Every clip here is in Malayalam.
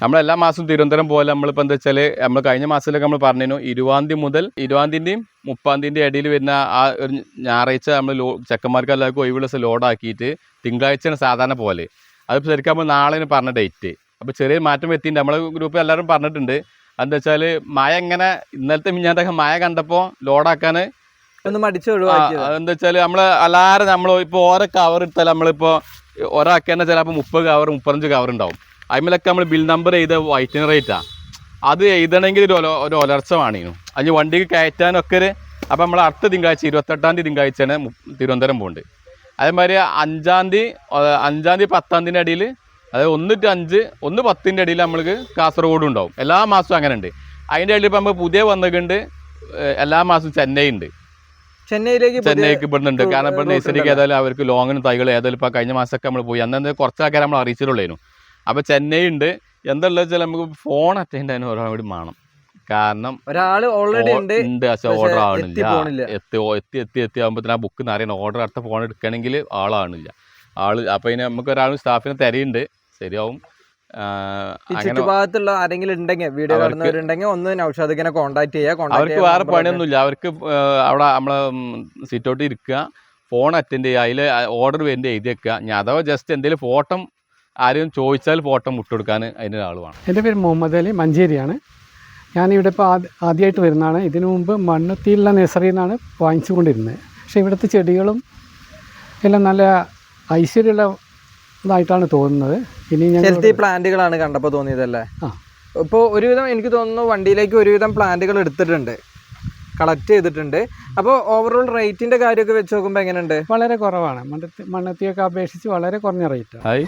നമ്മൾ എല്ലാ മാസവും തിരുവനന്തപുരം പോലെ നമ്മളിപ്പോൾ എന്താ വെച്ചാൽ നമ്മൾ കഴിഞ്ഞ മാസത്തിലൊക്കെ നമ്മൾ പറഞ്ഞിരുന്നു ഇരുപതാം തീയതി മുതൽ ഇരുപതാം തീയതിന്റെയും മുപ്പാം തീയതിന്റെ ഇടയിൽ വരുന്ന ആ ഒരു ഞായറാഴ്ച നമ്മൾ ലോ ചെക്കന്മാർക്ക് എല്ലാവർക്കും ഒഴിവുള്ള ദിവസം ലോഡാക്കിയിട്ട് തിങ്കളാഴ്ചയാണ് സാധാരണ പോലെ. അത് ശരിക്കും നമ്മൾ നാളെയാണ് പറഞ്ഞ ഡേറ്റ് അപ്പോൾ ചെറിയ മാറ്റം വരുത്തിയിട്ടുണ്ട്. നമ്മളെ ഗ്രൂപ്പിൽ എല്ലാവരും പറഞ്ഞിട്ടുണ്ട്. എന്താ വെച്ചാൽ മഴ എങ്ങനെ ഇന്നലത്തെ മിഞ്ഞാട്ടൊക്കെ മഴ കണ്ടപ്പോൾ ലോഡാക്കാൻ എന്താ വെച്ചാൽ നമ്മൾ അല്ലാതെ നമ്മൾ ഇപ്പോൾ ഓരോ കവർ എടുത്താൽ നമ്മളിപ്പോൾ ഒരാൾക്ക് തന്നെ ചിലപ്പോൾ മുപ്പത് കവർ മുപ്പത്തഞ്ച് കവർ ഉണ്ടാവും. അതിമേലൊക്കെ നമ്മൾ ബിൽ നമ്പർ ചെയ്ത വൈറ്റിന് റേറ്റാണ് അത് എഴുതണമെങ്കിൽ ഒരു ഒരു ഒലർച്ച വേണിനു. അതിന് വണ്ടിക്ക് കയറ്റാനൊക്കെ ഒരു അപ്പോൾ നമ്മൾ അടുത്ത തിങ്കളാഴ്ച ഇരുപത്തെട്ടാം തീയതി തിങ്കളാഴ്ചയാണ് മു- തിരുവനന്തപുരം പോകുന്നുണ്ട് അതേമാതിരി അഞ്ചാം തീയതി അഞ്ചാം തീയതി പത്താം തീയതി ഇടയിൽ അതായത് ഒന്ന് to അഞ്ച് ഒന്ന് പത്തിന്റെ ഇടയിൽ നമ്മൾക്ക് കാസർഗോഡ് ഉണ്ടാവും. എല്ലാ മാസവും അങ്ങനെ ഉണ്ട് അതിന്റെ ഇടയിൽ ഇപ്പം നമ്മൾ പുതിയ വന്നിട്ടുണ്ട്. എല്ലാ മാസവും ചെന്നൈ ഉണ്ട് ചെന്നൈയിലേക്ക് ചെന്നൈക്ക് ഇവിടുന്നുണ്ട്. കാരണം ഇപ്പോൾ നേഴ്സറിക്ക് ഏതായാലും അവർക്ക് ലോങ്ങിന് തൈകൾ ഏതായാലും ഇപ്പോൾ കഴിഞ്ഞ മാസമൊക്കെ നമ്മൾ പോയി. അന്ന് കുറച്ച് ആൾക്കാരെ നമ്മൾ അറിയിച്ചിട്ടുള്ളൂ അപ്പോൾ ചെന്നൈ ഉണ്ട് എന്താ വെച്ചാൽ നമുക്ക് ഫോൺ അറ്റൻഡ് ചെയ്യാൻ ഒരാൾ കൂടി വേണം. കാരണം ഒരാൾ ഓൾറെഡി ഉണ്ട്. ഉണ്ട്. പക്ഷെ ഓർഡർ ആവണില്ല. എത്തി എത്തി എത്തി എത്തി ആകുമ്പോഴത്തേന് ആ ബുക്ക് നിറയണം ഓർഡർ അടുത്ത ഫോൺ എടുക്കണമെങ്കിൽ ആളാണില്ല ആൾ അപ്പോൾ ഇനി നമുക്ക് ഒരാൾ സ്റ്റാഫിനെ തിരയുണ്ട്. ശരിയാവും. ചുറ്റുഭാഗത്തുള്ള ആരെങ്കിലും ഉണ്ടെങ്കിൽ വീഡിയോ അവർക്ക് കാണുന്നവരുണ്ടെങ്കിൽ ഒന്ന് ഇങ്ങനെ കോൺടാക്ട് ചെയ്യുക അവർക്ക് വേറെ പണിയൊന്നുമില്ല. അവർക്ക് അവിടെ നമ്മളെ ഔട്ട് ഇരിക്കുക. ഫോൺ അറ്റൻഡ് ചെയ്യുക അതിൽ ഓർഡർ വേണ്ടി എഴുതി വെക്കുക. ഞാൻ അഥവാ ജസ്റ്റ് എന്തെങ്കിലും ഫോട്ടോ ആരെയും ചോദിച്ചാൽ ഫോട്ടോ മുട്ടെടുക്കാൻ അതിന്റെ ആൾ വേണം എന്റെ പേര് മുഹമ്മദ് അലി മഞ്ചേരിയാണ്. ഞാനിവിടെ ഇപ്പോൾ ആദ്യ ആദ്യമായിട്ട് വരുന്നതാണ്. ഇതിനു മുമ്പ് മണ്ണുത്തിയിലുള്ള നഴ്സറിയിൽ നിന്നാണ് വാങ്ങിച്ചുകൊണ്ടിരുന്നത്. പക്ഷേ ഇവിടുത്തെ ചെടികളും എല്ലാം നല്ല ഐശ്വര്യമുള്ള ഇതായിട്ടാണ് തോന്നുന്നത്. ഇനി ഞാൻ ഹെൽത്തി പ്ലാന്റുകളാണ് കണ്ടപ്പോൾ തോന്നിയതല്ലേ? ആ. ഇപ്പോൾ ഒരുവിധം എനിക്ക് തോന്നുന്നു വണ്ടിയിലേക്ക് ഒരുവിധം പ്ലാന്റുകൾ എടുത്തിട്ടുണ്ട്. കളക്ട് ചെയ്തിട്ടുണ്ട്. അപ്പോൾ ഓവറോൾ റേറ്റിന്റെ കാര്യമൊക്കെ വെച്ച് നോക്കുമ്പോൾ എങ്ങനെയുണ്ട്? വളരെ കുറവാണ്. മണ്ണത്തി മണ്ണത്തിയൊക്കെ അപേക്ഷിച്ച് വളരെ കുറഞ്ഞ റേറ്റ് ഹായ്.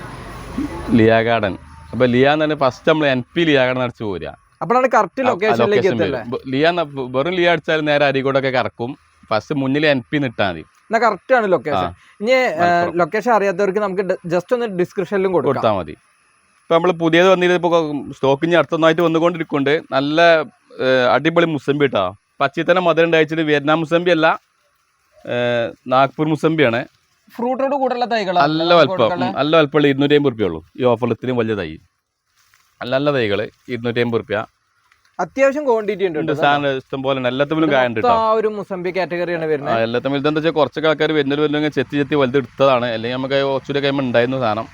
ലിയ ഗാർഡൻ. അപ്പോൾ ലിയ എന്ന് ഫസ്റ്റ് നമ്മൾ എൻ പി ലിയ ഗാർഡൻ അടിച്ച് പോരുക അപ്പോഴാണ് കറക്റ്റ് ലൊക്കേഷനിലേക്ക് ലൊക്കേഷൻ എത്തല്ലേ? വരും. ലിയ ന്ന- വെറും ലിയ അടിച്ചാൽ നേരെ അരികോടൊക്കെ കറക്കും. ഫസ്റ്റ് മുന്നിൽ എൻ പി നിട്ടാൽ മതി. കറക്റ്റ് ആണ് ലൊക്കേഷൻ ഇനി ലൊക്കേഷൻ അറിയാത്തവർക്ക് നമുക്ക് ജസ്റ്റ് ഒന്ന് ഡിസ്ക്രിപ്ഷനിലും കൊടുത്താൽ മതി. ഇപ്പൊ നമ്മൾ പുതിയത് വന്നിട്ട് ഇപ്പോൾ സ്റ്റോക്ക് ഇനി അടുത്തൊന്നായിട്ട് വന്നുകൊണ്ടിരിക്കുന്നുണ്ട്. നല്ല അടിപൊളി മുസമ്പി കേട്ടോ പച്ചിത്തന മധുരം ഉണ്ടായിച്ചിട്ട് വിയറ്റ്നാം മുസമ്പി അല്ല നാഗ്പൂർ മുസമ്പിയാണ്. ഫ്രൂട്ടോട് കൂടെയുള്ള തൈകൾ നല്ല അല്പം അല്ല നല്ല വലുപ്പമുള്ള ഇരുന്നൂറ്റി അമ്പത് റുപ്യ ഉള്ളൂ. ഈ ഓഫർ ഇത്രയും വലിയ തൈ. നല്ല നല്ല തൈകൾ ഇരുന്നൂറ്റി അമ്പത് റുപ്യ അത്യാവശ്യം ക്വാണ്ടിറ്റി ഉണ്ട് സാധനം ഇഷ്ടം പോലെ ഇത് കായുണ്ട് ആ ഒരു മുസംബി കാറ്റഗറിയാണ് വരുന്നത്. എല്ലാത്തിലും ഇതെന്താ വെച്ചാൽ കുറച്ചൊക്കെ ആൾക്കാർ വരുന്നൊരു വരുന്നെങ്കിൽ ചെത്തി ചെത്തി വലുത് എടുത്തതാണ് അല്ലെങ്കിൽ നമുക്ക് ഒച്ചുരി കഴിയുമ്പോൾ ഉണ്ടായിരുന്നു സാധനം.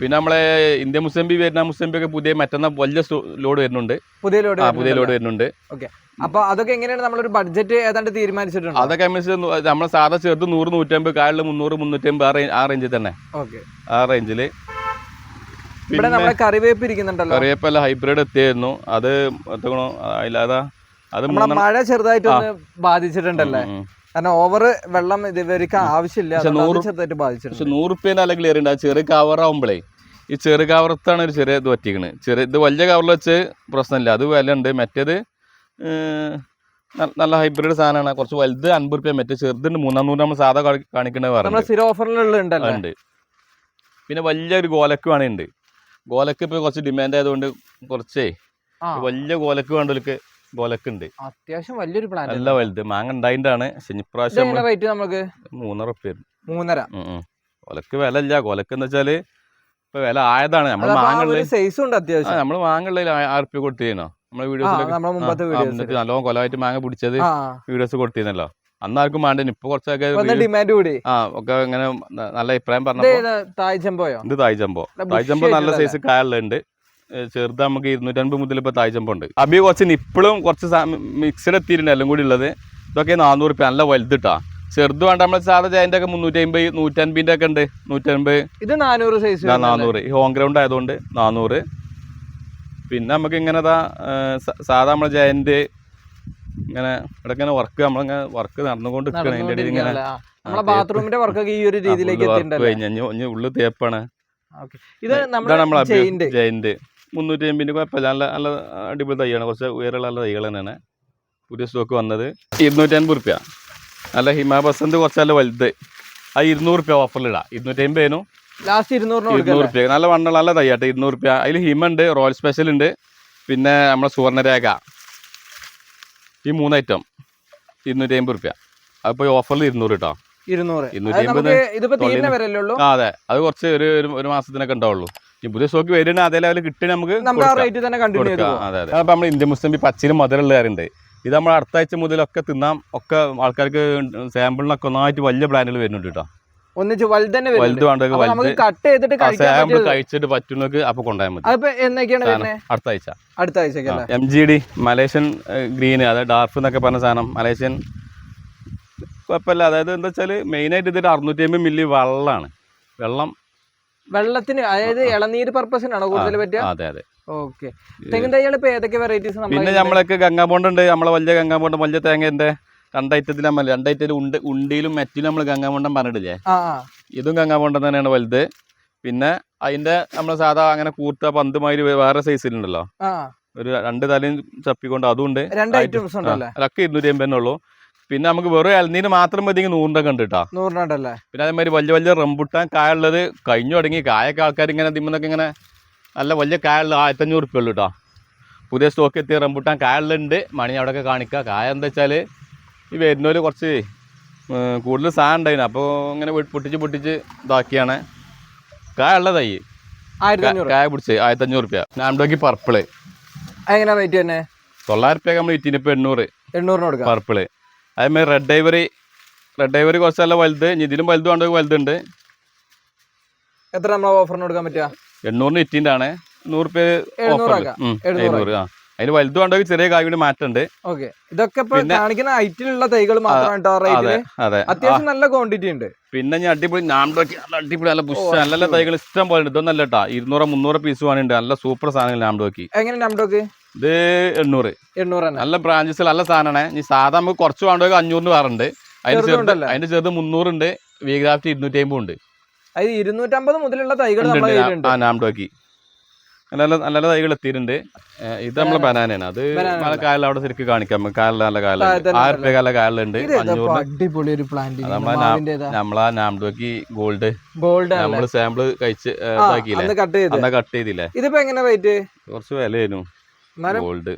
പിന്നെ നമ്മളെ ഇന്ത്യ മുസംബി വിയറ്റ്നാം മുസംബി ഒക്കെ പുതിയ മറ്റന്ന വലിയ ലോഡ് വരുന്നുണ്ട്. പുതിയ ലോഡ് പുതിയ ലോഡ് വരുന്നുണ്ട്. ഓക്കെ. അപ്പൊ അതൊക്കെ എങ്ങനെയാണ് നമ്മളൊരു ബഡ്ജറ്റ് ഏതാണ്ട് തീരുമാനിച്ചിട്ടുണ്ട്? അതൊക്കെ നമ്മളെ സാധാ ചെറുത് നൂറ് നൂറ്റമ്പത് കാലിൽ മുന്നൂറ് മുന്നൂറ്റമ്പത് ആ റേഞ്ച് ആ റേഞ്ചിൽ തന്നെ. ഓക്കെ. ആ റേഞ്ചിൽ ഇവിടെ നമ്മളെ കറിവേപ്പ് ഇരിക്കുന്നുണ്ടല്ലോ. കറിവേപ്പല്ല ഹൈബ്രിഡ് എത്തിയായിരുന്നു. അത് എത്തണോ അതില്ലാതെ അത് മഴ ചെറുതായിട്ട് ബാധിച്ചിട്ടുണ്ടല്ലേ. കാരണം ഓവർ വെള്ളം ഇവർക്ക് ആവശ്യമില്ല. ചെറുതായിട്ട് ബാധിച്ചിട്ടുണ്ട്. പക്ഷെ നൂറ് റുപ്യേന്റെ അല്ല ക്ലിയർ ഉണ്ട് ആ ചെറിയ കവറാകുമ്പോഴേ ഈ ചെറു കവറത്താണ് ഒരു ചെറിയ ഇത് പറ്റിക്കണത് ചെറിയ ഇത് വലിയ കവറിൽ വെച്ച് പ്രശ്നമില്ല. അത് വില ഉണ്ട് മറ്റേത് നല്ല ഹൈബ്രിഡ് സാധനമാണ്. കുറച്ച് വലുത് അൻപത് റുപ്യ മറ്റേ ചെറുതുണ്ട്. മൂന്നാം നൂറ് നമ്മൾ സാധാ ഉണ്ടല്ലോ? ഉണ്ട്. പിന്നെ വലിയൊരു ഗോലക്ക് വേണേണ്ട് ഗോലക്ക് ഇപ്പോൾ കുറച്ച് ഡിമാൻഡ് ആയതുകൊണ്ട് കുറച്ചേ വലിയ ഗോലക്ക് വേണ്ടവർക്ക് ഗോലക്ക് ഉണ്ട് അത്യാവശ്യം വലിയൊരു പ്ലാൻ നല്ല വലുത്. മാങ്ങ ഉണ്ടായിട്ടാണ് നമ്മൾ റേറ്റ് നമുക്ക് മൂന്നര റുപ്യ മൂന്നര? ഗോലക്ക് വില ഇല്ല ഗോലക്ക് എന്ന് വെച്ചാൽ ഇപ്പൊ വില ആയതാണ്. നമ്മൾ മാങ്ങുള്ള സൈസ് ഉണ്ട് അത്യാവശ്യം. നമ്മൾ മാങ്ങുള്ള ആർപ്പി റുപ്യ കൊടുത്തിരുന്നോ? നമ്മളെ വീഡിയോസിലൊക്കെ നല്ലോണം കൊലമായിട്ട് മാങ്ങ പിടിച്ചത് വീഡിയോസ് കൊടുത്തിരുന്നല്ലോ. അന്ന് ആർക്കും വേണ്ടേന് ഇപ്പൊ കുറച്ചൊക്കെ ഡിമാൻഡ് കൂടി? ആ ഒക്കെ ഇങ്ങനെ നല്ല അഭിപ്രായം പറഞ്ഞു തായ്ചമ്പോയോ ഇത് തായ്ചമ്പോ നല്ല നല്ല സൈസ് കായലുണ്ട് ചെറുത് നമുക്ക് ഇരുന്നൂറ്റമ്പത് മുതൽ ഇപ്പോൾ തായ്ജമ്പോ ഉണ്ട് അബി കുറച്ച് നിപ്പിളും കുറച്ച് മിക്സഡ് എത്തിയിട്ടുണ്ട് എല്ലാം കൂടി ഉള്ളത്. ഇതൊക്കെ നാനൂറ് റുപ്യ നല്ല വലുതിട്ടാ ചെറുത് വേണ്ട നമ്മൾ സാധാ ജയന്റെ ഒക്കെ മുന്നൂറ്റി അമ്പത് നൂറ്റൻപതിന്റെ ഒക്കെ ഉണ്ട്. നൂറ്റൻപത്. ഇത് നാനൂറ് സൈസ് നാനൂറ് ഈ ഹോം ഗ്രൗണ്ട് ആയതുകൊണ്ട് നാനൂറ് പിന്നെ നമുക്ക് ഇങ്ങനെ സാധാ നമ്മളെ ജയന്റ് ഇങ്ങനെ ഇവിടെ ഇങ്ങനെ വർക്ക് നമ്മളിങ്ങനെ വർക്ക് നടന്നുകൊണ്ട് ഇടയിൽ ഇങ്ങനെ നമ്മളെ ബാത്റൂമിന്റെ വർക്കൊക്കെ ഈ ഒരു രീതിയിലേക്ക് കഴിഞ്ഞ്. ഉള്ളു തേപ്പാണ്. ഇത് നമ്മുടെ നമ്മളെ ജയന്റ്. മുന്നൂറ്റി എമ്പിന്റെ കുഴപ്പമില്ല. നല്ല നല്ല അടിപൊളി തൈയാണ് കുറച്ച് ഉയരമുള്ള നല്ല തൈകൾ തന്നെയാണ്. പുതിയ സ്റ്റോക്ക് വന്നത് ഇരുന്നൂറ്റി അൻപത് റുപ്യ. നല്ല ഹിമാ ബസന്ത് കുറച്ച് നല്ല വലുത്. അത് ഇരുന്നൂറ് റുപ്യ ഓഫറിലിടാം ഇരുന്നൂറ്റി അമ്പതിനും ലാസ്റ്റ് ഇരുന്നൂറ് ഇരുന്നൂറ് റുപ്യ. നല്ല വണ്ണുള്ള നല്ല തയ്യാട്ട് ഇരുന്നൂറ് റുപ്യ. അതിൽ ഹിമ ഉണ്ട് റോയൽ സ്പെഷ്യൽ ഉണ്ട്. പിന്നെ നമ്മുടെ സുവർണരേഖ. ഈ മൂന്ന് ഐറ്റം ഇരുന്നൂറ്റി അമ്പത് റുപ്യ അപ്പോൾ ഓഫറിൽ ഇരുന്നൂറ് കേട്ടോ ഇരുന്നൂറ്. ഇരുന്നൂറ്റി അമ്പത് ആ അതെ. അത് കുറച്ച് ഒരു ഒരു- മാസത്തിനൊക്കെ ഉണ്ടാവുള്ളൂ. പുതിയ സ്റ്റോക്ക് വരുന്ന അതേ ലെവലിൽ കിട്ടി നമുക്ക് നമുക്ക് ആ റേറ്റ് തന്നെ കണ്ടിന്യൂ ചെയ്ത് അപ്പോൾ നമ്മൾ ഇന്ത്യ മുസ്ലിം ഈ പച്ചിലും മധുരമുള്ള കാര്യമുണ്ട് ഇത് നമ്മൾ അടുത്ത ആഴ്ച മുതലൊക്കെ തിന്നാം. ഒക്കെ ആൾക്കാർക്ക് സാമ്പിളിനൊക്കെ ഒന്നായിട്ട് വലിയ പ്ലാനുകൾ വരുന്നുണ്ട് കേട്ടോ ഒന്നിച്ച് വലുത് തന്നെ വലുത് അപ്പൊ വലുത് കട്ട് ചെയ്തിട്ട് സാമ്പിൾ കഴിച്ചിട്ട് പറ്റുന്നവർക്ക് അപ്പോൾ കൊണ്ടുപോയാൽ മതി. എന്നൊക്കെയാണ് അടുത്ത ആഴ്ച. അടുത്ത ആഴ്ച M G D Malaysian green അതായത് ഡാർഫ് എന്നൊക്കെ പറഞ്ഞ സാധനം. മലേഷ്യൻ കുഴപ്പമില്ല. അതായത് എന്താ വെച്ചാൽ മെയിനായിട്ട് ഇതിൽ അറുന്നൂറ്റി അമ്പത് മില്ലി വെള്ളമാണ്. വെള്ളം വെള്ളത്തിന് അതായത് ഇളനീര് പർപ്പസിനാണോ കൂടുതൽ പറ്റുക? അതെ അതെ. ഓക്കെ. തെങ്ങിൻ തൈകൾ ഇപ്പൊ ഏതൊക്കെ വെറൈറ്റീസ് പിന്നെ നമ്മളൊക്കെ ഗംഗാബോണ്ട് ഉണ്ട്. നമ്മളെ വലിയ ഗംഗാബോണ്ട് വലിയ തേങ്ങന്റെ രണ്ടൈറ്റത്തിൽ നമ്മൾ രണ്ടൈറ്റത്തിൽ ഉണ്ട് ഉണ്ടിയിലും മെറ്റിലും നമ്മൾ ഗംഗാമോണ്ടം പറഞ്ഞിട്ടില്ലേ? ഇതും ഗംഗാമോണ്ടം തന്നെയാണ് വലുത്. പിന്നെ അതിന്റെ നമ്മൾ സാധാ അങ്ങനെ കൂർത്ത പന്ത് മാതിരി വേറെ സൈസിലുണ്ടല്ലോ ഒരു രണ്ട് തലയും ചപ്പിക്കൊണ്ട് അതും ഉണ്ട്. അതൊക്കെ ഇരുന്നൂറ്റി അമ്പതിനെ ഉള്ളൂ. പിന്നെ നമുക്ക് വെറും ഇളനീര് മാത്രം മതി നൂറിന്റെ കണ്ടിട്ടാ ഉണ്ട് കേട്ടോ. നൂറിനുണ്ടല്ലേ? പിന്നെ അതേമാതിരി വലിയ വലിയ റംബുട്ടാൻ കായുള്ളത് കഴിഞ്ഞു തുടങ്ങി. കായൊക്കെ ആൾക്കാർ ഇങ്ങനെ തിമ്മുന്നൊക്കെ ഇങ്ങനെ നല്ല വലിയ കായുള്ള ആയിരത്തഞ്ഞൂറ് ഉറുപ്പ്യ ഉള്ളൂ കേട്ടോ. പുതിയ സ്റ്റോക്ക് എത്തിയ റംബുട്ടാൻ കായുള്ളുണ്ട് മണി അവിടെയൊക്കെ കാണിക്കുക കായ എന്താ വെച്ചാൽ ഈ വരുന്നവർ കുറച്ച് കൂടുതൽ സാധനം ഉണ്ടായിരുന്നു. അപ്പോൾ ഇങ്ങനെ പൊട്ടിച്ച് പൊട്ടിച്ച് ഇതാക്കിയാണ്. കായുള്ള തൈ കായ പിടിച്ച് ആയിരത്തഞ്ഞൂറ് റുപ്യ നാംഡോക്ക് പർപ്പിൾ. എങ്ങനെ റേറ്റ് തന്നെ തൊള്ളായിരം റുപ്യ നമ്മൾ ഇറ്റിനിപ്പോൾ എണ്ണൂറ്. എണ്ണൂറിന് കൊടുക്കാം. പർപ്പിൾ. അതേമാതിരി റെഡ് ഡൈവറി റെഡ് ഡൈവറി കുറച്ച് നല്ല വലുത് ഇതിലും വലുത് വേണ്ട വലുതുണ്ട്. എത്ര നമ്മൾ ഓഫറിന് കൊടുക്കാൻ പറ്റുക? എണ്ണൂറിന് ഇറ്റിന്റെ ആണ്. നൂറ് രൂപ എഴുന്നൂറ് ആ. അതിന് വലുത് വേണ്ടെങ്കിൽ ചെറിയ കായ് കൂടി മാറ്റുണ്ട് ഓക്കെ. ഇതൊക്കെ കാണിക്കുന്ന ഐറ്റിലുള്ള തൈകൾ മാത്രമാണ് അത്യാവശ്യം നല്ല ക്വാണ്ടിറ്റി ഉണ്ട്. പിന്നെ ഞാൻ അടിപൊളി ഞാൻ നല്ല അടിപൊളി നല്ല ബുഷ് നല്ല തൈകൾ ഇഷ്ടം പോലെ ഉണ്ട്. ഇതൊന്നല്ല കേട്ടാ. ഇരുന്നൂറ് മുന്നൂറ് പീസ് വേണുണ്ട്. നല്ല സൂപ്പർ സാധനങ്ങൾ നാമ്പൊക്കെ എങ്ങനെ നമ്പറൊക്കെ ഇത് എണ്ണൂറ്. എണ്ണൂറ് നല്ല ബ്രാഞ്ചസ് നല്ല സാധനമാണ്. ഇനി സാധാ നമുക്ക് കുറച്ച് വേണ്ടത് അഞ്ഞൂറിന് വേറുണ്ട്. അതിന്റെ ചെറുത്? അതിന്റെ ചെറുത് മുന്നൂറുണ്ട്. വി ഗ്രാഫ്റ്റ് ഇരുന്നൂറ്റി അമ്പത് ഉണ്ട് അത് ഇരുന്നൂറ്റമ്പത് മുതലുള്ള തൈകൾ നാംഡോക്കി നല്ല നല്ല നല്ല തൈകൾ എത്തിയിട്ടുണ്ട്. ഇത് നമ്മളെ ബനാനയാണ് അത് Banana നല്ല കാലം അവിടെ ശരിക്കും കാണിക്കാം. കായല നല്ല തന്നെ ആയിരം രൂപ കാല അഞ്ഞൂറിന്. അടിപൊളി ഒരു പ്ലാന്റ് നമ്മളെ നാംഡോക്കി ഗോൾഡ് ഗോൾഡ് നമ്മൾ സാമ്പിൾ കഴിച്ച് ഇതാക്കിയില്ലേ? കട്ട് ചെയ്തില്ലേ? ഇതിപ്പോ എങ്ങനെ റേറ്റ് കുറച്ച് വിലയായിരുന്നു. ഗോൾഡ്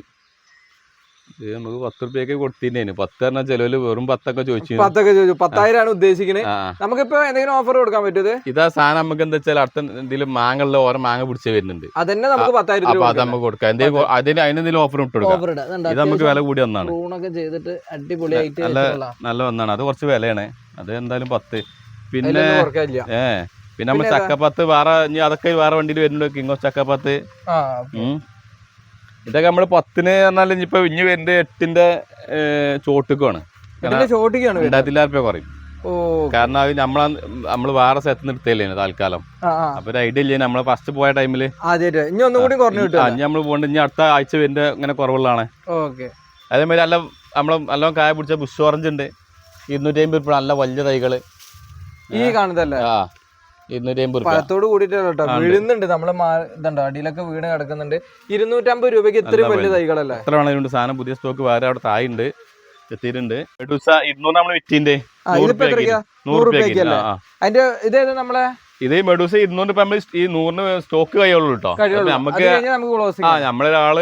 ഇത് നമുക്ക് പത്ത് റുപ്യൊക്കെ കൊടുത്തിരുന്നു പത്ത് പറഞ്ഞാൽ ചെലവിൽ വെറും പത്തൊക്കെ ചോദിച്ചു പത്തൊക്കെ ചോദിച്ചു. പത്തായിരം ആണ് ഉദ്ദേശിക്കുന്നത് നമുക്കിപ്പോ എന്തെങ്കിലും ഓഫർ കൊടുക്കാൻ പറ്റുത് ഇതാ സാധനം നമുക്ക് എന്താ വെച്ചാൽ അടുത്ത എന്തെങ്കിലും മാങ്ങകളിൽ ഓരോ മാങ്ങ പിടിച്ച് വരുന്നുണ്ട്. അതന്നെ നമുക്ക് പത്തായിരം അപ്പൊ അത് നമുക്ക് കൊടുക്കാം. എന്തെങ്കിലും അതിന് അതിനെന്തെങ്കിലും ഓഫർ ഇട്ട് കൊടുക്കാം. ഇത് നമുക്ക് വില കൂടി ഒന്നാണ്. ചെയ്തിട്ട് അടിപൊളിയായിട്ട് നല്ല. നല്ല ഒന്നാണ്. അത് കുറച്ച് വിലയാണ്. അത് എന്തായാലും പത്ത്. പിന്നെ. ഏ പിന്നെ നമ്മൾ ചക്കപ്പത്ത് വേറെ ഇനി അതൊക്കെ വേറെ വണ്ടിയിൽ വരുന്നുണ്ട്? കിങ്ങോ ചക്കപ്പത്ത്. ഇതൊക്കെ നമ്മൾ പത്തിന് പറഞ്ഞാൽ ഇനിയിപ്പോ ഇനി വരുന്നത് എട്ടിന്റെ ചോട്ടുക്കാണ്. ചോട്ടിക്കാണ് വരുന്നത്. രണ്ടായിരത്തി റുപ്യ കുറയും. ഓ. കാരണം അത് നമ്മളെ നമ്മൾ വേറെ സ്ഥലത്ത് നിർത്തിയല്ലേ താൽക്കാലം. അപ്പൊ ഒരു ഐഡിയ ഇല്ലേ? നമ്മൾ ഫസ്റ്റ് പോയ ടൈമിൽ ഇനി ഒന്നും കൂടി കുറഞ്ഞു കിട്ടും നമ്മൾ പോകണ്ട ഇനി അടുത്ത ആഴ്ച വരുന്ന ഇങ്ങനെ കുറവുള്ളതാണ്. അതേമാതിരി നല്ല നമ്മൾ നല്ല കായ പിടിച്ച ബുഷ് ഓറഞ്ച് ഉണ്ട്. ഇരുന്നൂറ്റി അമ്പത് രൂപ നല്ല വലിയ തൈകൾ. ഈ കാണുന്നതല്ലേ? പഴത്തോട് കൂടിയിട്ടുള്ള കേട്ടോ. വീഴുന്നുണ്ട്. നമ്മൾ ഇതുണ്ടോ അടിയിലൊക്കെ വീണ് കിടക്കുന്നുണ്ട്. ഇരുന്നൂറ്റമ്പത് രൂപയ്ക്ക് ഇത്രയും വലിയ തൈകളല്ലേ? എത്ര വേണമെങ്കിലും സാധനം പുതിയ സ്റ്റോക്ക് വേറെ അവിടെ തായുണ്ട്. എത്തിയിട്ടുണ്ട്. ഇരുന്നൂറ് നമ്മൾ വിറ്റിന്റെ. അതിന്റെ ഇതേത് നമ്മളെ? ഇത് ഈ മെഡൂസ ഇരുന്നൂറ് രൂപ നമ്മൾ ഈ നൂറിന് സ്റ്റോക്ക് കഴിയുള്ളൂ കേട്ടോ നമുക്ക് ആ നമ്മളൊരാൾ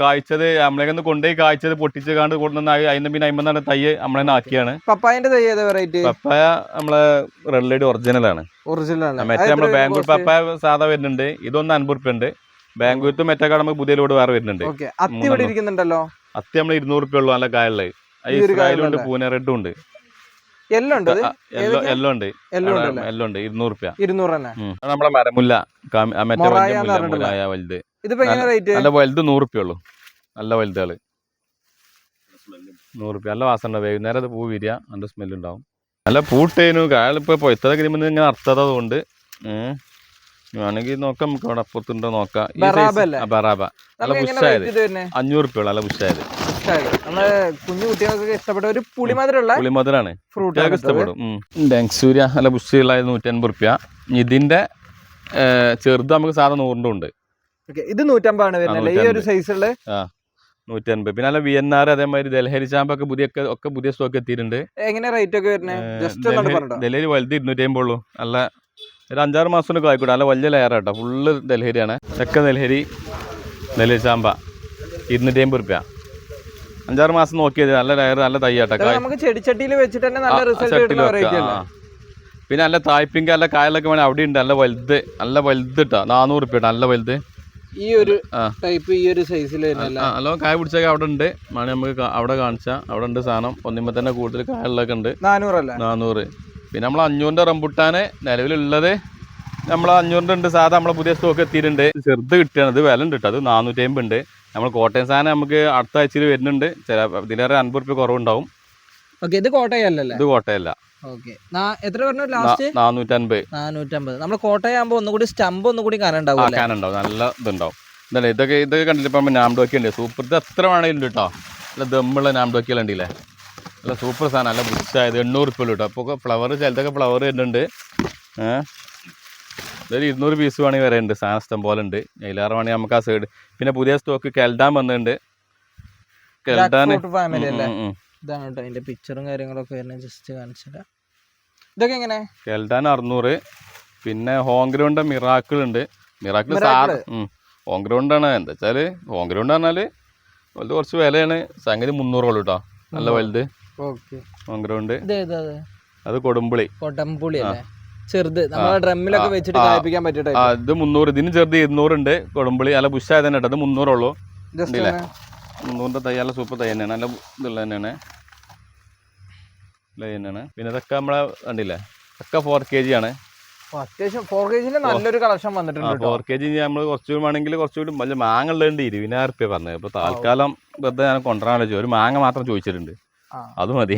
കായ്ച്ചത് നമ്മളെ കൊണ്ടുപോയി കായ്ച്ചത് പൊട്ടിച്ച് കാണ്ട് കൊണ്ടുവന്ന അതിന് പിന്നെ അമ്പതാണ് തൈ നമ്മളെ ആക്കിയാണ്. പപ്പായന്റെ തൈ ഏതാ വെറൈറ്റി പപ്പായ നമ്മളെ റെഡ് ലൈഡ് ഒറിജിനൽ ആണ്. ഒറിജിനൽ ആണ്. മറ്റേ നമ്മുടെ നമ്മളെ ബാംഗ്ലൂർ പപ്പായ സാധാ വരുന്നുണ്ട്. ഇതൊന്ന് അൻപത് റുപ്യ ഉണ്ട്. ബാംഗ്ലൂർ മറ്റേ കട നമുക്ക് പുതിയ ലോഡ് വേറെ വരുന്നുണ്ട്. അത്തി നമ്മൾ ഇരുന്നൂറ് റുപ്യ ഉള്ളൂ നല്ല കായലുണ്ട് പൂനെ റെഡും ഉണ്ട്. എല്ലാം ഉണ്ട് അത് എല്ലോ ഏതൊക്കെയാ? എല്ലോ ഉണ്ട്. എല്ലാം ഉണ്ടല്ലേ? എല്ലോ ഉണ്ട്. ഇരുന്നൂറ് റുപ്യ ഇരുന്നൂറ് തന്നെ നമ്മളെ മരമുല്ല വലുത്. നല്ല വലുത് നൂറ് റുപ്യ ഉള്ളു. നല്ല വലുതുകൾ നൂറ് റുപ്യ നല്ല വാസന ഉണ്ടാവും വൈകുന്നേരം അത് പൂ വിരിയ. നല്ല സ്മെൽ ഉണ്ടാവും. നല്ല പൂട്ടേനു. കായലിപ്പോ ഇത്ര കഴിയുമ്പോൾ ഇങ്ങനെ അർത്ഥതുകൊണ്ട് വേണമെങ്കിൽ നോക്കാം. നമുക്ക് അവിടെ അപ്പുറത്തുണ്ടോ നോക്കാം. ബറാബ നല്ല ബുഷായത് അഞ്ഞൂറ് റുപ്യ ഉള്ളു. നല്ല ബുഷായത് നമ്മളെ കുഞ്ഞു കുട്ടികൾക്കൊക്കെ ഇഷ്ടപ്പെട്ട ഒരു പുളിമധുരമുള്ള പുളിമധുരാണ് ഫ്രൂട്ട് കുട്ടികൾക്ക് ഇഷ്ടപ്പെടും. ഡെങ്സൂര്യ നല്ല ബുഷിയുള്ള നൂറ്റൻപത് റുപ്യ. ഇതിന്റെ ചെറുത് നമുക്ക് സാധാരണ നൂറിന്റെ ഉണ്ട്. ഇത് നൂറ്റമ്പതാണ് വരുന്നത് ഈ ഒരു സൈസുള്ള? നൂറ്റി അൻപത് പിന്നെ നല്ല വി എൻ ആർ അതേമാതിരി ദൽഹരി ചാമ്പൊക്കെ പുതിയ ഒക്കെ- പുതിയ സ്റ്റോക്ക് എത്തിയിട്ടുണ്ട്. എങ്ങനെ റേറ്റ് ഒക്കെ വരുന്നത്? ജസ്റ്റ് ഒന്നാണ് പറഞ്ഞോ ഡൽഹി വലുത് ഇരുന്നൂറ്റി ഉള്ളൂ. നല്ല ഒരു അഞ്ചാറ് മാസം ഒക്കെ ആയിക്കോട്ടെ. നല്ല വലിയ ലെയർ കേട്ടോ ഫുള്ള് ഡൽഹരിയാണ്. ചക്ക ഡൽഹരി ഡൽഹരി ചാമ്പ. ഇരുന്നൂറ്റി അമ്പത് റുപ്യ. അഞ്ചാറ് മാസം നോക്കിയത്. നല്ല ലയർ നല്ല തയ്യാട്ടോ. അത് നമുക്ക് ചെടിച്ചട്ടിയിൽ വെച്ചിട്ട് തന്നെ നല്ല റിസൾട്ട് കിട്ടുന്ന വെറൈറ്റി അല്ലേ? പിന്നെ നല്ല തായ്പിങ്ക നല്ല കായലൊക്കെ വേണേൽ അവിടെ ഉണ്ട്. നല്ല വലുത് നല്ല വലുത് ഇട്ടാ നാനൂറ് റുപ്യ നല്ല വലുത്. ഈ ഒരു. ടൈപ്പ് ഈ ഒരു സൈസിൽ അല്ല? കായ പിടിച്ചൊക്കെ അവിടെ ഉണ്ട്. മണി നമുക്ക് അവിടെ കാണിച്ച. അവിടെ ഉണ്ട് സാധനം. ഒന്നിമ്മ തന്നെ കൂടുതൽ കായലൊക്കെ ഉണ്ട്. നാനൂറല്ലേ? നാനൂറ്. പിന്നെ നമ്മൾ അഞ്ഞൂറിന്റെ റംബുട്ടാന് നിലവിലുള്ളത് നമ്മൾ അഞ്ഞൂറിന്റെ ഉണ്ട് സാധാ നമ്മളെ പുതിയ സ്റ്റോക്ക് എത്തിയിട്ടുണ്ട്. ചെറുത് കിട്ടുകയാണ് ഇത് വില ഉണ്ട് കേട്ടോ അത് നാനൂറ്റി അമ്പത് ഉണ്ട്. നമ്മൾ കോട്ടയം സാധനം നമുക്ക് അടുത്ത ആഴ്ചയിൽ വരുന്നുണ്ട് ചില ഇതിലേറെ അൻപത് റുപ്യ കുറവുണ്ടാവും. ഓക്കെ ഇത് കോട്ടയല്ലല്ലേ ഇത് കോട്ടയല്ല ഓക്കെ എത്ര പറഞ്ഞു ലാസ്റ്റ് നാനൂറ്റൻപത് നാനൂറ്റമ്പത്. നമ്മൾ ഒന്നുകൂടി ഒന്നുകൂടി നല്ല ഇതുണ്ടാവും. ഇതല്ലേ ഇതൊക്കെ ഇതൊക്കെ കണ്ടിട്ട് ഇപ്പം നാംഡോക്കി ഉണ്ട് സൂപ്പർ ഇത് എത്ര ഉണ്ട് കേട്ടോ. നല്ല ദമ്മുള്ള നാംഡോക്കികൾ ഉണ്ടല്ലേ നല്ല സൂപ്പർ സാധനം നല്ല ബുഷായത് എണ്ണൂറ് റുപ്യ കേട്ടോ. അപ്പോൾ ഫ്ലവർ ചിലതൊക്കെ ഫ്ലവർ വരുന്നുണ്ട്. ഏഹ് ഇതൊരു ഇരുന്നൂറ് പീസ് വേണമെങ്കിൽ വരെ ഉണ്ട് സാധനം ഇഷ്ടം പോലെ ഉണ്ട്. അതിലേറെ വേണമെങ്കിൽ നമുക്ക് ആ സൈഡ് പിന്നെ പുതിയ സ്റ്റോക്ക് കെൽഡാൻ വന്നിട്ടുണ്ട്. കെൽഡാൻ ഇതാണ് കേട്ടോ. അതിന്റെ പിക്ചറും കാര്യങ്ങളൊക്കെ വരുന്നത്. ജസ്റ്റ് കാണിച്ചില്ല ഇതൊക്കെ എങ്ങനെ? കെൽഡാൻ അറുന്നൂറ്. പിന്നെ ഹോം ഗ്രൗണ്ട് മിറാക്കിൾ ഉണ്ട്. മിറാക്കിൾ സാർ ഹോം ഗ്രൗണ്ടാണ് എന്താ വെച്ചാൽ ഹോം ഗ്രൗണ്ട് പറഞ്ഞാൽ വലുത് കുറച്ച് വിലയാണ്. സംഗതി മുന്നൂറോളൂ കേട്ടോ നല്ല വലുത്. ഹോം ഗ്രൗണ്ട് അത്? കൊടുമ്പുളി. കൊടുമ്പുളി ചെറുത്. നമ്മളെ ഡ്രമ്മിലൊക്കെ വെച്ചിട്ട്. കായ്പിക്കാൻ പറ്റിയ ആ ടൈപ്പ് ഇത് മുന്നൂറ് ഇതിന് ചെറുത് ഇരുന്നൂറുണ്ട്. കൊടുമ്പളി നല്ല ബുഷായത് തന്നെ കേട്ടോ അത് മുന്നൂറുള്ളൂ? മുന്നൂറിന്റെ തൈ നല്ല സൂപ്പർ തൈ തന്നെയാണ്. നല്ല ഇതുള്ള തന്നെയാണ്. ഇല്ല തന്നെയാണ്. പിന്നെ ഇതൊക്കെ നമ്മളെ കണ്ടില്ലേ? ഒക്കെ ഫോർ കെ ജി ആണ്. അത്യാവശ്യം ഫോർ കേജിന്റെ നല്ലൊരു കളക്ഷൻ വന്നിട്ടുണ്ട് ഫോർ കെ ജി നമ്മൾ കുറച്ചുകൂടി വേണമെങ്കിൽ കുറച്ചുകൂടി വലിയ മാങ്ങ ഉള്ളതുണ്ട് ഇരുപതിനായിരം റുപ്യ പറഞ്ഞത്. ഇപ്പോൾ താൽക്കാലം വെറുതെ ഞാൻ കൊണ്ടുവരാൻ ഒരു മാങ്ങ മാത്രം ചോദിച്ചിട്ടുണ്ട്. അത് മതി.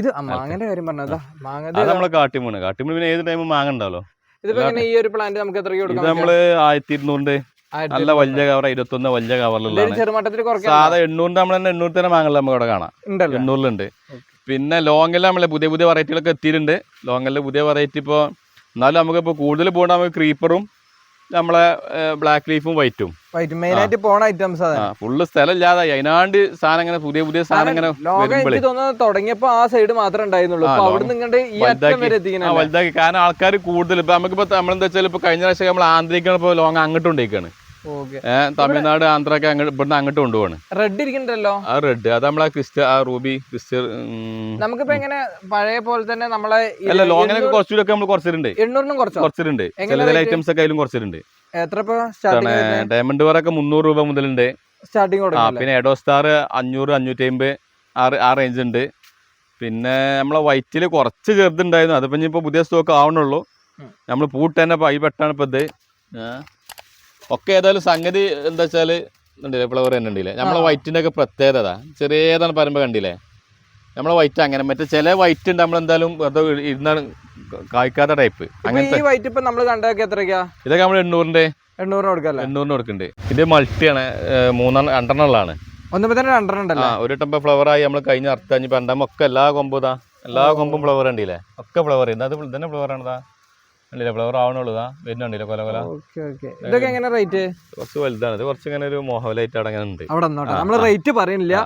ഇത് മാങ്ങന്റെ കാര്യം പറഞ്ഞതാ മാങ്ങ അത് നമ്മളെ കാട്ടിമൂണ് കാട്ടിമൂണ് പിന്നെ ഏത് ടൈമും മാങ്ങ ഉണ്ടാവല്ലോ. ഇതിപ്പോ ഈ ഒരു പ്ലാന്റ് നമുക്ക് എത്ര കൊടുക്കാം നമ്മൾ ആയിരത്തി ഇരുന്നൂറിന്റെ നല്ല വലിയ കവർ ഇരുപത്തൊന്ന് വലിയ കവറിലുള്ള സാധാ എണ്ണൂറിന്റെ നമ്മൾ തന്നെ എണ്ണൂറ് തന്നെ മാങ്ങല്ല നമുക്ക് അവിടെ കാണാം. എണ്ണൂറിലുണ്ട്. പിന്നെ ലോങ്ങിൽ നമ്മളെ പുതിയ പുതിയ വെറൈറ്റികളൊക്കെ എത്തിയിട്ടുണ്ട്. ലോങ്ങല്ല പുതിയ വെറൈറ്റി ഇപ്പോൾ എന്നാലും നമുക്കിപ്പോൾ കൂടുതൽ പോകണ്ട നമുക്ക് ക്രീപ്പറും നമ്മളെ ബ്ലാക്ക് ലീഫും വൈറ്റും വൈറ്റ് മെയിൻ ആയിട്ട് പോണ ഐറ്റംസ് അതാണ് ഫുള്ള് സ്ഥലം ഇല്ലാതായി അതിനാണ്ട് സാധനം ഇങ്ങനെ പുതിയ പുതിയ സാധനം ഇങ്ങനെ എനിക്ക് തോന്നുന്നത് തുടങ്ങിയപ്പോ ആ സൈഡ് മാത്രമേ ഉണ്ടായിരുന്നുള്ളൂ. അവിടെ നിങ്ങളുടെ ഈ അറ്റം വലുതാക്കി. വരെ കാരണം ആൾക്കാർ കൂടുതൽ. ഇപ്പൊ നമുക്കിപ്പോ നമ്മളെന്താ വെച്ചാൽ ഇപ്പൊ കഴിഞ്ഞ പ്രാവശ്യം നമ്മൾ ആന്ധ്രയ്ക്കാണ് ഇപ്പോൾ ലോങ് അങ്ങോട്ടും തമിഴ്നാട് ആന്ധ്രയൊക്കെ അങ്ങോട്ട് ഇവിടുന്ന് അങ്ങോട്ട് കൊണ്ടുപോകണം റെഡ് ഇരിക്കണ്ടല്ലോ ആ റെഡ് അത് നമ്മളെ ക്രിസ്റ്റ ആ റൂബി ക്രിസ്റ്റ നമുക്കിപ്പോ എങ്ങനെ പഴയ പോലെ തന്നെ നമ്മളെ അല്ല ലോങ്ങിനൊക്കെ കുറച്ചുകൂടി ഒക്കെ നമ്മൾ കുറച്ചിട്ടുണ്ട്. എണ്ണൂറിനും കുറച്ച്? കുറച്ചിട്ടുണ്ട്. ചില ചില ഐറ്റംസ് ഒക്കെ അതിലും കുറച്ചിട്ടുണ്ട്. എത്ര ഇപ്പോ സ്റ്റാർട്ടിങ് ഡയമണ്ട് വരൊക്കെ മുന്നൂറ് രൂപ മുതലുണ്ട്. കൊടുക്കില്ല പിന്നെ എഡോ സ്റ്റാർ അഞ്ഞൂറ് അഞ്ഞൂറ്റി അമ്പത് ആ ആ റേഞ്ച് ഉണ്ട്. പിന്നെ നമ്മളെ വൈറ്റിൽ കുറച്ച് ചെറുതുണ്ടായിരുന്നു. അതിപ്പോ ഇനി ഇപ്പൊ പുതിയ സ്റ്റോക്ക് ആവണുള്ളൂ. നമ്മൾ പൂട്ട് തന്നെ പൈ പെട്ടാണ് ഇപ്പൊ ഇത്. ഒക്കെ ഏതായാലും സംഗതി എന്താ വെച്ചാൽ ഉണ്ടല്ലേ ഫ്ലവർ തന്നെ ഉണ്ടല്ലേ നമ്മളെ വൈറ്റിന്റെ ഒക്കെ പ്രത്യേകത. ചെറിയതാണ് പറയുമ്പോൾ കണ്ടില്ലേ? നമ്മളെ വൈറ്റ് അങ്ങനെ മറ്റേ ചില വൈറ്റ് ഉണ്ട് നമ്മളെന്തായാലും വെറുതെ ഇരുന്നാണ് കായ്ക്കാത്ത ടൈപ്പ് അങ്ങനെ അങ്ങനത്തെ. വൈറ്റ് ഇപ്പൊ നമ്മൾ കണ്ടതൊക്കെ എത്രയ്ക്കാ ഇതൊക്കെ നമ്മൾ എണ്ണൂറിന്റെ എണ്ണൂറിന് കൊടുക്കല്ലേ? എണ്ണൂറിന് കൊടുക്കുന്നുണ്ട്. ഇത് മൾട്ടിയാണ് മൂന്നെണ്ണം രണ്ടെണ്ണമുള്ളതാണ് രണ്ടെണ്ണം ഒരു ടമ്പ ഫ്ലവർ ആയി നമ്മൾ കഴിഞ്ഞ അർത്ഥം അഞ്ഞ് ഒക്കെ എല്ലാ കൊമ്പും എല്ലാ കൊമ്പും ഫ്ലവർ ഉണ്ടല്ലേ? ഒക്കെ ഫ്ലവർ ഇത് അത് ഇതന്നെ ഫ്ലവർ ആണതാ. ഫ്ലവർ വരുന്നുണ്ടല്ലേ കൊല കൊല? ഇതൊക്കെ എങ്ങനെ റേറ്റ് കുറച്ച് വലുതാണ്. ഇത് കുറച്ച് ഇങ്ങനെ ഒരു മോഹവലായിട്ട് അവിടെ അങ്ങനെ ഉണ്ട് അവിടെ നിന്നോട്ടെ നമ്മൾ റേറ്റ് പറയുന്നില്ല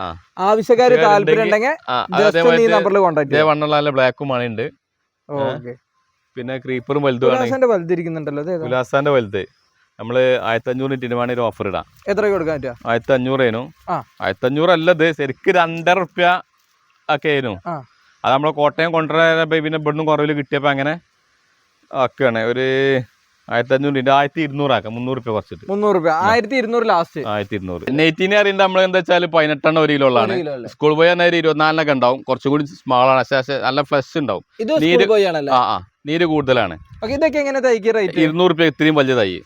താല്പര്യം ഉണ്ടെങ്കിൽ വണ്ണുള്ള നല്ല ബ്ലാക്കും മണിയുണ്ട്. പിന്നെ ക്രീപ്പറും വലുതുമാണ്. വലുതിരിക്കുന്നുണ്ടല്ലോ? ഉല്ലാസാന്റെ വലുത്. നമ്മൾ ആയിരത്തി അഞ്ഞൂറ് ടിനുവാണി ഒരു ഓഫർ ഇടാം എത്ര കൊടുക്കാൻ പറ്റുക ആയിരത്തി അഞ്ഞൂറേനു ആ. ആയിരത്തി അഞ്ഞൂറ് അല്ലത് ശരിക്കും രണ്ടര റുപ്യ ഒക്കെ ആയിരുന്നു ആ. അത് നമ്മളെ കോട്ടയം കൊണ്ടുവരാൻ പിന്നെ ഇവിടുന്ന് കുറവിൽ കിട്ടിയപ്പോ അങ്ങനെ ആക്കുകയാണ്. ഒരു ആയിരത്തി അഞ്ഞൂറ് ആയിരത്തി ഇരുന്നൂറാക്കാം മുന്നൂറ് രൂപ കുറച്ചിട്ട്. മുന്നൂറ് രൂപ. ആയിരത്തി ഇരുന്നൂറ് ലാസ്റ്റ് ആയിരത്തി ഇരുന്നൂറ് നെയ്റ്റീനെ അറിയുന്നത് നമ്മൾ എന്താ വെച്ചാൽ പതിനെട്ടെണ്ണം ഒരു കിലോ ഉള്ളതാണ്. സ്കൂൾ പോയി തന്നെ ഒരു ഇരുപത്തിനാലിനൊക്കെ ഉണ്ടാവും. കുറച്ചും കൂടി സ്മാളാണ് ആണ്. പക്ഷേ നല്ല ഫ്ലഷ് ഉണ്ടാവും. നീര്- പോയാണല്ലേ ആ ആ. നീര് കൂടുതലാണ്. ഇതൊക്കെ എങ്ങനെ തൈക്ക് റേറ്റ് ഇരുന്നൂറ് രൂപ ഇത്രയും വലിയ തൈ.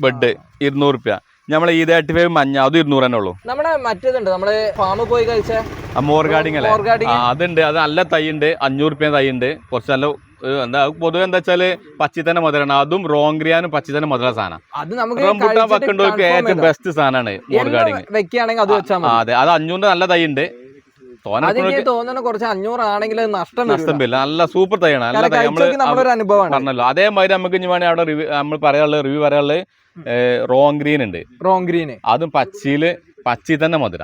ബെഡ് ഇരുന്നൂറ് രൂപ. നമ്മളെ ഈ തേർട്ടി ഫൈവ് മഞ്ഞ അത് ഇരുന്നൂറ് തന്നെ ഉള്ളൂ. നമ്മുടെ മറ്റേതുണ്ട്. നമ്മൾ ഫാമിൽ പോയി കഴിച്ച ആ മോർ അല്ലേ? അതുണ്ട്. അത് നല്ല തൈ ഉണ്ട്. അഞ്ഞൂറ് രൂപ തൈ ഉണ്ട്. കുറച്ച് നല്ല എന്താ പൊതുവെ എന്താ വെച്ചാൽ പച്ചി തന്നെ മധുരമാണ് അതും റോങ്ക്രിയാനും പച്ചി തന്നെ മധുര സാധനം. റംബുട്ടാൻ വെക്കേണ്ടവർക്ക് ഏറ്റവും ബെസ്റ്റ് സാധനമാണ് മോർഗാർഡിങ് അതെ അത് അഞ്ഞൂറിന്റെ നല്ല തൈ ഉണ്ട് തോന്നുന്നു കുറച്ച് അഞ്ഞൂറ് ആണെങ്കിൽ നഷ്ടം നഷ്ടം വരില്ല. നല്ല സൂപ്പർ തൈയാണ്. നല്ല തൈ. നമ്മൾ നമ്മളൊരു അനുഭവമാണ്. പറഞ്ഞല്ലോ. അതേമാതിരി നമുക്ക് ഇനി വേണേ അവിടെ റിവ്യൂ നമ്മൾ പറയാനുള്ളത് റിവ്യൂ പറയാനുള്ളത് റോങ് ഗ്രീൻ ഉണ്ട്. റോങ് ഗ്രീൻ അതും പച്ചിയിൽ പച്ചി തന്നെ മധുര.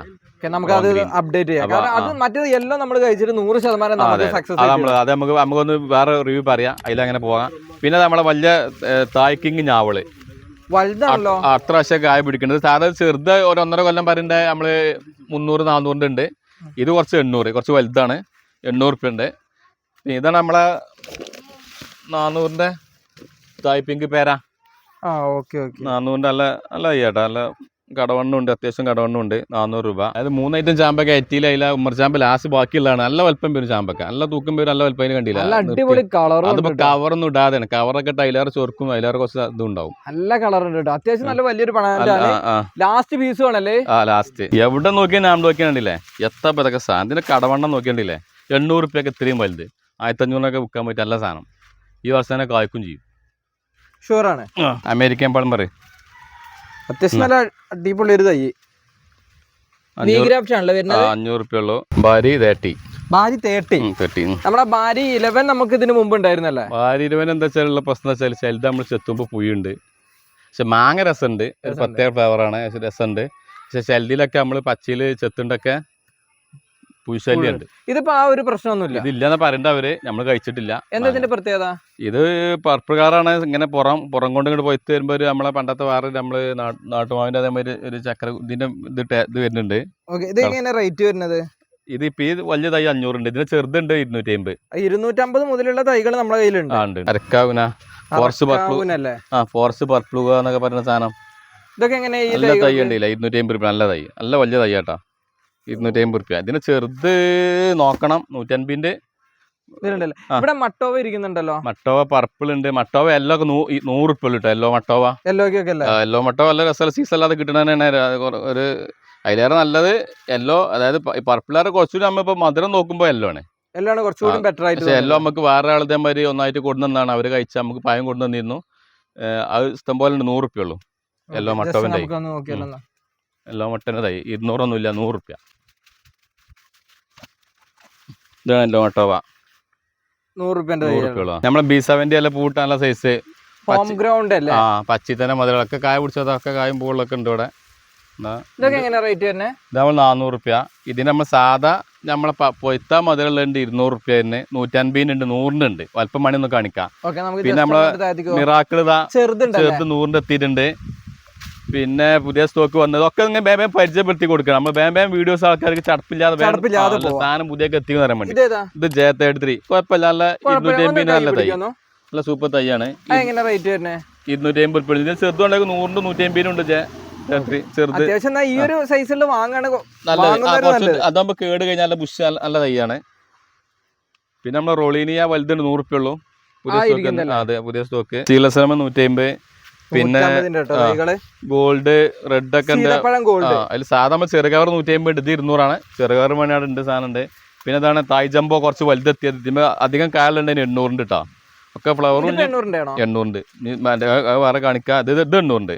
നമുക്ക് അത്. അപ്ഡേറ്റ് ചെയ്യാം. കാരണം അത് മറ്റേത് എല്ലാം നമ്മൾ കഴിച്ചിട്ട് നൂറ് ശതമാനം സക്സസ് അത് നമുക്ക് നമുക്കൊന്ന് വേറെ റിവ്യൂ പറയാം. അതിലങ്ങനെ പോകാം. പിന്നെ നമ്മളെ വലിയ തായ്ക്കിങ് ഞാവൾ. വലുതാണല്ലോ. അത്ര വർഷം കായ പിടിക്കുന്നത്. സാധാരണ ചെറുത് ഒരു ഒന്നര കൊല്ലം പറയുന്നത് നമ്മൾ മുന്നൂറ് നാന്നൂറിന്റെ ഉണ്ട്. ഇത് കുറച്ച് എണ്ണൂറ് കുറച്ച് വലുതാണ്. എണ്ണൂറ് ഉറുപ്പ്യ ഉണ്ട്. ഇതാണ് നമ്മളെ നാനൂറിന്റെ തായ്പിങ്ക് പേരാ. ആ ഓക്കെ ഓക്കെ. നാനൂറിന്റെ നല്ല നല്ല ചേട്ടാ നല്ല കടവണ്ണുണ്ട് അത്യാവശ്യം കടവണ്ണുണ്ട് നാനൂറ് രൂപ. അതായത് മൂന്ന് ഐറ്റം ചാമ്പക്ക എറ്റിയിൽ ഉമ്മർ ചാമ്പ ലാസ്റ്റ് ബാക്കിയുള്ളതാണ്. നല്ല വലുപ്പം പേര് ചാമ്പക്ക നല്ല തൂക്കം പേര് നല്ല വലുപ്പം കണ്ടില്ല. അടിപൊളി കളറും അതിപ്പോ കവറൊന്നും ഇടാതെയാണ്. കവറൊക്കെ ഇട്ട് അതിലേറെ ചൊറുക്കും അതിലേറെ കുറച്ച് ഇതുണ്ടാവും നല്ല കളർ ഉണ്ട് കേട്ടോ. അത്യാവശ്യം നല്ല വലിയൊരു. ലാസ്റ്റ് പീസ് ആണല്ലേ ആ ലാസ്റ്റ് എവിടെ നോക്കിയാൽ ഞാൻ നോക്കിയാണ്ടില്ലേ എത്ര പതൊക്കെ സാധനം. ഇതിന്റെ കടവണ്ണം നോക്കിയാണ്ടില്ലേ എണ്ണൂറ് റുപ്യൊക്കെ ഇത്രയും വലുത്. ആയിരത്തഞ്ഞൂറിനൊക്കെ വിൽക്കാൻ പറ്റിയ നല്ല സാധനം. ഈ വർഷം തന്നെ കായ്ക്കും ചെയ്യും. ഷുവർ ആണ്. അമേരിക്കൻ പഴംപറി അത്യാവശ്യം നല്ല അടിപൊളി ഒരു തൈ. അഞ്ഞൂറ് ഉള്ളൂ. തേർട്ടി. നമ്മുടെ ബാരി ഇലവൻ നമുക്ക് ഇതിന് മുമ്പ് ഉണ്ടായിരുന്നല്ലേ? എന്താ വെച്ചാലുള്ള പ്രശ്നം വെച്ചാൽ ചിലത് നമ്മൾ ചെത്തുമ്പോൾ പുയുണ്ട്. പക്ഷെ മാങ്ങ രസമുണ്ട്. ഒരു. പ്രത്യേക ഫ്ലേവറാണ് രസമുണ്ട്. പക്ഷെ ചിലതിലൊക്കെ നമ്മൾ പച്ചയിൽ ചെത്തുണ്ടൊക്കെ പുയ്ശല്യുണ്ട് ഇതിപ്പോ ആ ഒരു പ്രശ്നമൊന്നുമില്ല? ഇതില്ലെന്ന് പറയണ്ട അവർ. നമ്മൾ കഴിച്ചിട്ടില്ല. എന്താ ഇതിന്റെ പ്രത്യേകത? ഇത് പർപ്പുകാരാണ് ഇങ്ങനെ പുറം പുറം കൊണ്ട് ഇങ്ങോട്ട് പോയി തരുമ്പോ ഒരു നമ്മളെ പണ്ടത്തെ വാറ് നമ്മൾ നാട്ടുമാവിന്റെ അതേമാതിരി ഒരു ചക്ര ഇതിന്റെ ഇത് ഇത് വരുന്നുണ്ട്. ഇത് എങ്ങനെ റേറ്റ് വരുന്നത്? ഇത് ഇപ്പൊ ഈ വലിയ തൈ അഞ്ഞൂറുണ്ട്. ഇതിന് ചെറുതുണ്ട് ഇരുന്നൂറ്റി അമ്പത് ഇരുന്നൂറ്റമ്പത് മുതലുള്ള തൈകൾ നമ്മളെ കയ്യിലുണ്ട്. അരക്കാവുന ഫോറസ്റ്റ് പർപ്പിൾ. ആ ഫോറസ്റ്റ് പർപ്പിളുക എന്നൊക്കെ പറയുന്ന സാധനം. ഇതൊക്കെ എങ്ങനെ നല്ല തൈ ഉണ്ടല്ല ഇരുന്നൂറ്റി അമ്പത് രൂപ. നല്ല തൈ. നല്ല വലിയ തൈ കേട്ടാ ഇരുന്നൂറ്റി അമ്പത് റുപ്യ. ഇതിന് ചെറുത് നോക്കണം. നൂറ്റൻപിന്റെ. ഇവിടെ മട്ടോവ ഇരിക്കുന്നുണ്ടല്ലോ. മട്ടോവ പർപ്പിൾ ഉണ്ട് മട്ടോവ എല്ലോ ഒക്കെ നൂറ് റുപ്യ കിട്ടും എല്ലോ മട്ടോവ. എല്ലോ എല്ലോ മട്ടോവ നല്ല രസമുള്ള സീസൺ അല്ലാതെ കിട്ടണതന്നെ ഒരു അതിലേറെ നല്ലത് എല്ലോ അതായത് പർപ്പിളേറെ കുറച്ചുകൂടി നമ്മ ഇപ്പൊ മധുരം നോക്കുമ്പോ എല്ലോ ആണ്. എല്ലോ ആണ് കുറച്ചുകൂടി ബെറ്റർ ആയിട്ട് എല്ലോ നമുക്ക് വേറെ ആളുടെ മാതിരി ഒന്നായിട്ട് കൊണ്ടുവന്നാണ് അവർ കഴിച്ച നമുക്ക് പായം കൊണ്ടുവന്നിരുന്നു. അത് ഇഷ്ടം പോലെ ഉണ്ട്. നൂറ് റുപ്യ ഉള്ളൂ. എല്ലോ നോക്കിയാലോ എന്നാ. മട്ടന്റെ തൈ. ഇരുന്നൂറൊന്നും ഇല്ല നൂറ് റുപ്യ. ഇതാണ് നൂറ് റുപ്യ നമ്മളെ ബി സെവന്റി അല്ല പൂട്ടാനുള്ള സൈസ് ഹോം ഗ്രൗണ്ട് അല്ലേ? ആ പച്ചി തന്നെ മധുരമൊക്കെ കായ പിടിച്ചതൊക്കെ കായും പൂളൊക്കെ ഉണ്ട് ഇവിടെ. എന്നാ ഇതൊക്കെ എങ്ങനെ റേറ്റ് തന്നെ ഇത് നമ്മൾ നാനൂറ് റുപ്യ ഇതിന് നമ്മൾ സാധാ നമ്മളെ പൊയ്ത്ത മധുരമുണ്ട് ഇരുന്നൂറ് റുപ്യ തന്നെ. നൂറ്റൻപതിനുണ്ട് നൂറിനുണ്ട്. അല്പം മണി ഒന്ന് കാണിക്കാം. പിന്നെ നമ്മളെ മിറാക്കിൾ ചെറുത് നൂറിന്റെ എത്തിയിട്ടുണ്ട്. പിന്നെ പുതിയ സ്റ്റോക്ക് വന്നത്. ഒക്കെ ഇങ്ങനെ ബേബേം പരിചയപ്പെടുത്തി കൊടുക്കണം. നമ്മൾ ബേബേം വീഡിയോസ് ആൾക്കാർക്ക് ചടപ്പില്ലാതെ. സാധനം പുതിയ എത്തിക്കുന്ന പറയാൻ വേണ്ടി. ഇത് ജെ തേർട്ടി ത്രീ കുഴപ്പമില്ല. നല്ല ഇരുന്നൂറ്റി അമ്പതിന് നല്ല തൈ. നല്ല സൂപ്പർ തൈയാണ്. ഇരുന്നൂറ്റി അമ്പത് ഉൾപ്പെടും ഇതിന് ചെറുതുണ്ടെങ്കിൽ നൂറിന്റെ നൂറ്റി അമ്പതിനുണ്ട് ജെ ജയ ചെറുത്. ഈ ഒരു സൈസിൽ വാങ്ങാണ്. അതാകുമ്പോ കേട് കഴിഞ്ഞാൽ ബുഷ് നല്ല- തൈയാണ്. പിന്നെ നമ്മളെ റോളീനിയ വലുതുണ്ട്. നൂറുപ്യുള്ളൂ പുതിയ സ്റ്റോക്ക് അതെ പുതിയ സ്റ്റോക്ക് ശീലശ്രമം നൂറ്റി അമ്പത് പിന്നെ ഗോൾഡ് റെഡ് ഒക്കെ ഉണ്ട് അതിൽ സാധാരണ ചെറുകവർ നൂറ്റി അമ്പത് ഇത് ഇരുന്നൂറാണ്. ചെറുകവർ മണിയാണ് ഉണ്ട് സാധനം ഉണ്ട് പിന്നെ അതാണ് തായ് ജമ്പോ കുറച്ച് വലുതെത്തിയത്. ഇതിന് അധികം കാലുണ്ട് എണ്ണൂറുണ്ട് കേട്ടോ ഒക്കെ ഫ്ലവറും എണ്ണൂറുണ്ട്. അത് അത് വേറെ കാണിക്കാം. ഇത് ഇത് എണ്ണൂറുണ്ട്.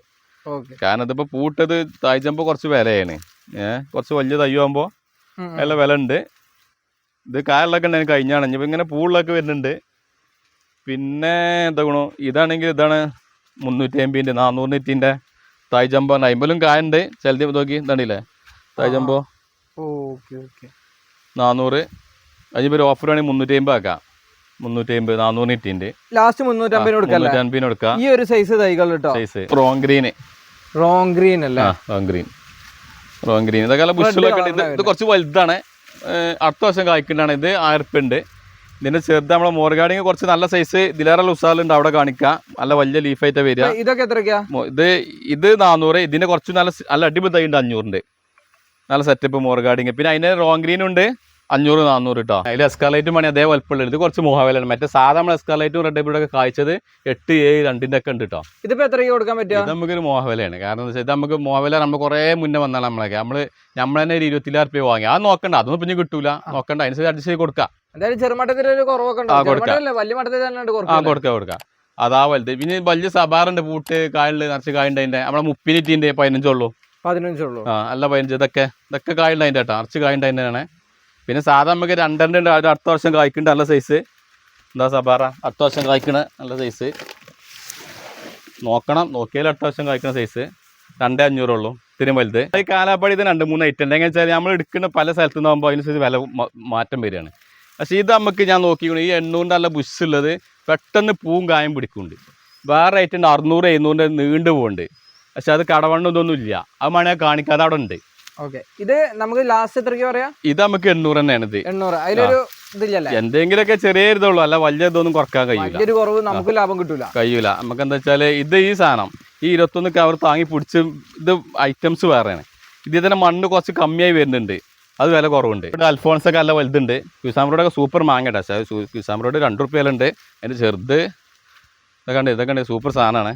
കാരണം ഇതിപ്പോ പൂട്ടത് തായ് ജമ്പോ കുറച്ച് വിലയാണ്. ഏഹ് കുറച്ച് വലിയ തയ്യാകുമ്പോ നല്ല വില ഉണ്ട്. ഇത് കാലിലൊക്കെ ഉണ്ടായിരുന്നു കഴിഞ്ഞാണ്. ഇങ്ങനെ പൂളിലൊക്കെ വരുന്നുണ്ട്. പിന്നെ എന്താ ഗുണം? ഇതാണെങ്കിൽ ഇതാണ് മുന്നൂറ്റി അമ്പതിന്റെ നാനൂറ് നെറ്റിന്റെ തായ് ജമ്പോ അമ്പലും കായുണ്ട്. ചിലത് നോക്കി. തണ്ടില്ലേ തായ് ജമ്പോ. Okay okay. നാനൂറ്. അതിനിപ്പോൾ ഒരു ഓഫർ വേണമെങ്കിൽ മുന്നൂറ്റി അമ്പത് ആക്കാം. മുന്നൂറ്റി അമ്പത് നാനൂറ് നെറ്റിന്റെ ലാസ്റ്റ് മുന്നൂറ്റമ്പതിന് കൊടുക്കല്ലേ മുന്നൂറ്റി അമ്പതിന് കൊടുക്കാം. ഈ ഒരു സൈസ് തൈകൾ കേട്ടോ size wrong green wrong green അല്ല? റോങ് ഗ്രീൻ റോങ് ഗ്രീൻ ഇതൊക്കെ ബുഷിലൊക്കെ ഇത് കുറച്ച് വലുതാണ്. അടുത്ത വർഷം കായ്ക്കുന്നതാണ് ഇത് ആയിരപ്പുണ്ട് ഇതിന്റെ ചെറുത് നമ്മളെ മോർഗാഡിങ് കുറച്ച് നല്ല സൈസ് ഇതിലേറെ ഉസാലുണ്ട് അവിടെ കാണിക്കാം. നല്ല വലിയ ലീഫായിട്ട് വരിക. ഇതൊക്കെ എത്രയ്ക്കാ ഇത് ഇത് നാനൂറ് ഇതിന്റെ കുറച്ച് നല്ല നല്ല അടിപൊളി തൈ ഉണ്ട് അഞ്ഞൂറിന്റെ. നല്ല സെറ്റപ്പ് മോർഗാഡിങ് പിന്നെ അതിന് റോങ് ഗ്രീൻ ഉണ്ട് അഞ്ഞൂറ് നാനൂറ് കേട്ടോ അതിൽ എസ്കാലൈറ്റും പണി അതേ വലുപ്പമുള്ള ഇത് കുറച്ച് മോഹവിലാണ് മറ്റേ സാധാ നമ്മൾ എസ്കാലൈറ്റും റെഡ് ഒക്കെ കാഴ്ചത് എട്ട് ഏഴ് രണ്ടിന്റെ ഒക്കെ ഉണ്ട് കേട്ടോ ഇതിപ്പോ എത്രയ്ക്ക് കൊടുക്കാൻ പറ്റുക? ഇത് നമുക്കൊരു മോഹവലയാണ് കാരണം എന്താ വെച്ചാൽ ഇത് നമുക്ക് മോഹവില നമ്മൾ കുറേ മുന്നേ വന്നാൽ നമ്മളൊക്കെ. നമ്മൾ നമ്മൾ തന്നെ ഒരു ഇരുപത്തിലായിരം രൂപ വാങ്ങി. അത് നോക്കണ്ട. അതൊന്നും പിന്നെ കിട്ടൂല. നോക്കണ്ട. അതിനനുസരിച്ച് അഡ്ജസ്റ്റ് ചെയ്ത് കൊടുക്കാം. എന്തായാലും കുറവൊക്കെ വലിയ മട്ടത്തിൽ തന്നെ കൊടുക്കാം കൊടുക്കാം. അതാ വലുത്. പിന്നെ വലിയ സബാറുണ്ട് പൂട്ട് കായലിൽ നിറച്ച് കായുണ്ട് അതിന്റെ. നമ്മളെ മുപ്പിനിറ്റിന്റെ പതിനഞ്ചുള്ളൂ. പതിനഞ്ചുള്ളൂ. ആ അല്ല പതിനഞ്ച്. ഇതൊക്കെ ഇതൊക്കെ കായുണ്ട് അതിന്റെ കേട്ടോ. നിറച്ച് കായുണ്ട് അതിന്റെയാണ് പിന്നെ സാധാ നമുക്ക് രണ്ടെണ്ണം ഉണ്ട്. അടുത്ത വർഷം കായ്ക്കുന്നുണ്ട് നല്ല സൈസ് എന്താ സബാറ? അടുത്ത വർഷം കായ്ക്കണ നല്ല സൈസ് നോക്കണം. നോക്കിയാൽ അടുത്ത വർഷം കായ്ക്കുന്ന സൈസ് രണ്ടേ അഞ്ഞൂറുള്ളൂ. ഇത്തിരി വലുത്. ഈ കാലാപ്പടി ഇത് രണ്ട് മൂന്ന് ഐറ്റം ഉണ്ട്. എങ്ങനെ വെച്ചാൽ നമ്മൾ എടുക്കുന്ന പല സ്ഥലത്തു നിന്നാകുമ്പോൾ അതിനനുസരിച്ച് വില മാറ്റം വരികയാണ്. പക്ഷേ ഇത് നമുക്ക് ഞാൻ നോക്കിക്കണു ഈ എണ്ണൂറിന്റെ നല്ല ബുഷ് ഉള്ളത് പെട്ടെന്ന് പൂവും കായും പിടിക്കുന്നുണ്ട്. വേറെ ഐറ്റം ഉണ്ട് അറുന്നൂറ് എഴുന്നൂറിന്റെ നീണ്ടു പോകുന്നുണ്ട് പക്ഷെ അത് കടവണ്ണം ഇതൊന്നും ഇല്ല. അത് മണിയെ കാണിക്കാതെ അവിടെ ഉണ്ട് ഓക്കെ. ഇത് നമുക്ക് ലാസ്റ്റ് എത്രയ്ക്ക് പറയാം? ഇത് നമുക്ക് എണ്ണൂറ് തന്നെയാണ് ഇത്. എണ്ണൂറ്. അതിലൊരു ഇതില്ലല്ലേ? എന്തെങ്കിലുമൊക്കെ ചെറിയ ഇതുള്ളൂ അല്ല വലിയ ഇതൊന്നും കുറയ്ക്കാൻ കഴിയില്ല കുറവ് നമുക്ക് ലാഭം കിട്ടൂല. കഴിയൂല. നമുക്ക് എന്താ വെച്ചാൽ ഇത് ഈ സാധനം ഈ ഇരുപത്തൊന്ന് കവർ താങ്ങി പിടിച്ച് ഇത് ഐറ്റംസ് വേറെയാണ്. ഇതിൽ തന്നെ മണ്ണ് കുറച്ച് കമ്മിയായി വരുന്നുണ്ട്. അത് വില കുറവുണ്ട്. ഇവിടെ അൽഫോൺസ് ഒക്കെ നല്ല വലുതുണ്ട്. ക്യൂസാമ്പ്രോഡൊക്കെ സൂപ്പർ മാങ്ങ പക്ഷേ ക്യൂസാമ്പ്രോഡ് രണ്ട് റുപ്യ ഉണ്ട് അതിന്റെ ചെറുത് ഇതൊക്കെ ഉണ്ട് ഇതൊക്കെ ഉണ്ട് സൂപ്പർ സാധനമാണ്.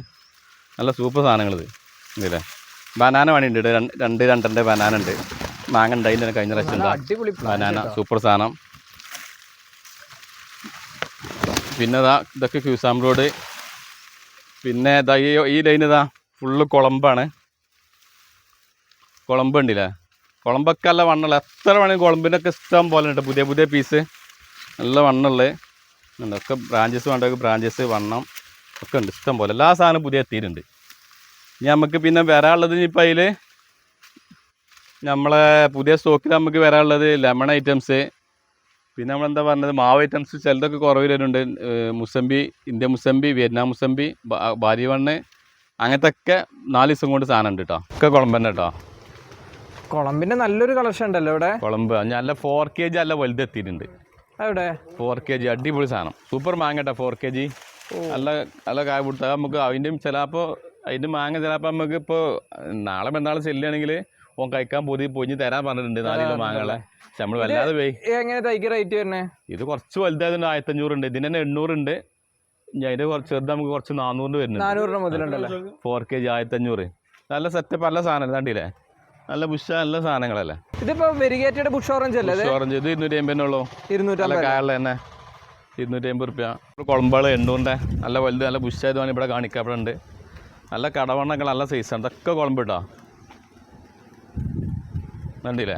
നല്ല സൂപ്പർ സാധനങ്ങളിത് ഇതില്ലേ? ബനാന വേണിയുണ്ട് ഇവിടെ രണ്ട് രണ്ട് രണ്ടന്റെ ബനാന ഉണ്ട്. മാങ്ങ ഉണ്ടായിരുന്നു കഴിഞ്ഞ പ്രാവശ്യം ബനാന സൂപ്പർ സാധനം. പിന്നെ ഇതാ ഇതൊക്കെ ക്യൂസാം റോഡ് പിന്നെ ഇതാ ഈ ലൈനിതാ ലൈൻ ഇതാ ഫുള്ള് കുളമ്പാണ്. കുളമ്പ് ഉണ്ടില്ലേ കുളമ്പൊക്കെ നല്ല വണ്ണുള്ള എത്ര വേണമെങ്കിൽ കുളമ്പിനൊക്കെ ഇഷ്ടം പോലെ ഉണ്ട്. പുതിയ പുതിയ പീസ് നല്ല വണ്ണുള്ളത് ഒക്കെ ബ്രാഞ്ചസ് വേണ്ടവർക്ക് ബ്രാഞ്ചസ് വണ്ണം ഒക്കെ ഉണ്ട്. ഇഷ്ടം പോലെ. എല്ലാ സാധനവും പുതിയ എത്തിയിട്ടുണ്ട്. ഇനി നമുക്ക് പിന്നെ വരാനുള്ളത് ഇനിയിപ്പോൾ അതിൽ നമ്മളെ പുതിയ സ്റ്റോക്കിൽ നമുക്ക് വരാനുള്ളത് ലെമൺ ഐറ്റംസ് പിന്നെ നമ്മളെന്താ പറഞ്ഞത്? മാവ് ഐറ്റംസ് ചിലതൊക്കെ കുറവ് വരുന്നുണ്ട്. മുസമ്പി ഇന്ത്യ മുസമ്പി വിയറ്റ്നാം മുസമ്പി ബാരി വണ്ണ്. അങ്ങനത്തെ ഒക്കെ നാല് ദിവസം കൊണ്ട് സാധനം ഉണ്ട് കേട്ടോ ഒക്കെ കുളമ്പന്നെ കേട്ടോ കുളമ്പിന്റെ നല്ലൊരു കളക്ഷൻ ഉണ്ടല്ലോ ഇവിടെ. കുളമ്പ്. നല്ല ഫോർ കെ ജി നല്ല വലുത് അവിടെ ഫോർ കെ ജി അടിപൊളി സാധനം. സൂപ്പർ മാങ്ങ കേട്ടോ ഫോർ കെ ജി നല്ല നല്ല കായ കൊടുത്താൽ നമുക്ക് അതിന്റെ ചിലപ്പോൾ അതിന്റെ മാങ്ങ ചിലപ്പോൾ നമുക്ക് ഇപ്പോൾ നാളെ പെരുന്നാൾ ചെല്ലുകയാണെങ്കിൽ ഓൻ കഴിക്കാൻ പൊതി പൊഞ്ഞ് തരാൻ പറഞ്ഞിട്ടുണ്ട് നാല് കിലോ പക്ഷെ നമ്മൾ വല്ലാതെ പോയി. എങ്ങനെ തൈക്ക് റേറ്റ് വരുന്നേ? ഇത് കുറച്ച് വലുതായതുകൊണ്ട് ആയിരത്തഞ്ഞൂറുണ്ട്. ഇതിന് തന്നെ എണ്ണൂറുണ്ട്. ഉണ്ട് അതിന്റെ കുറച്ച് ചെറുത് നമുക്ക് കുറച്ച് നാനൂറിന് വരുന്നുണ്ട്. ഫോർ കെ ജി ആയിരത്തഞ്ഞൂറ്. നല്ല സെറ്റപ്പ് നല്ല സാധനം. കണ്ടില്ലേ? നല്ല ബുഷ നല്ല സാധനങ്ങളല്ലേ? ഇതിപ്പോ വെരിഗേറ്റഡ് ബുഷ് ഓറഞ്ച് അല്ലേ ഓറഞ്ച് ഇത്? ഇരുന്നൂറ്റി അമ്പതിനെ ഉള്ളൂ. നല്ല ഇരുന്നൂറ്റമ്പത് കായുള്ള തന്നെ. ഇരുന്നൂറ്റി അമ്പത് റുപ്യ കുളമ്പാൾ എണ്ണൂറിന്റെ നല്ല വലുത് നല്ല ബുഷായതുമാണ് ഇവിടെ കാണിക്കുക ഇവിടെ ഉണ്ട്. നല്ല കടവണ്ണൊക്കെ നല്ല സൈസാണ് ഇതൊക്കെ കുളമ്പ് കേട്ടോ കണ്ടില്ലേ?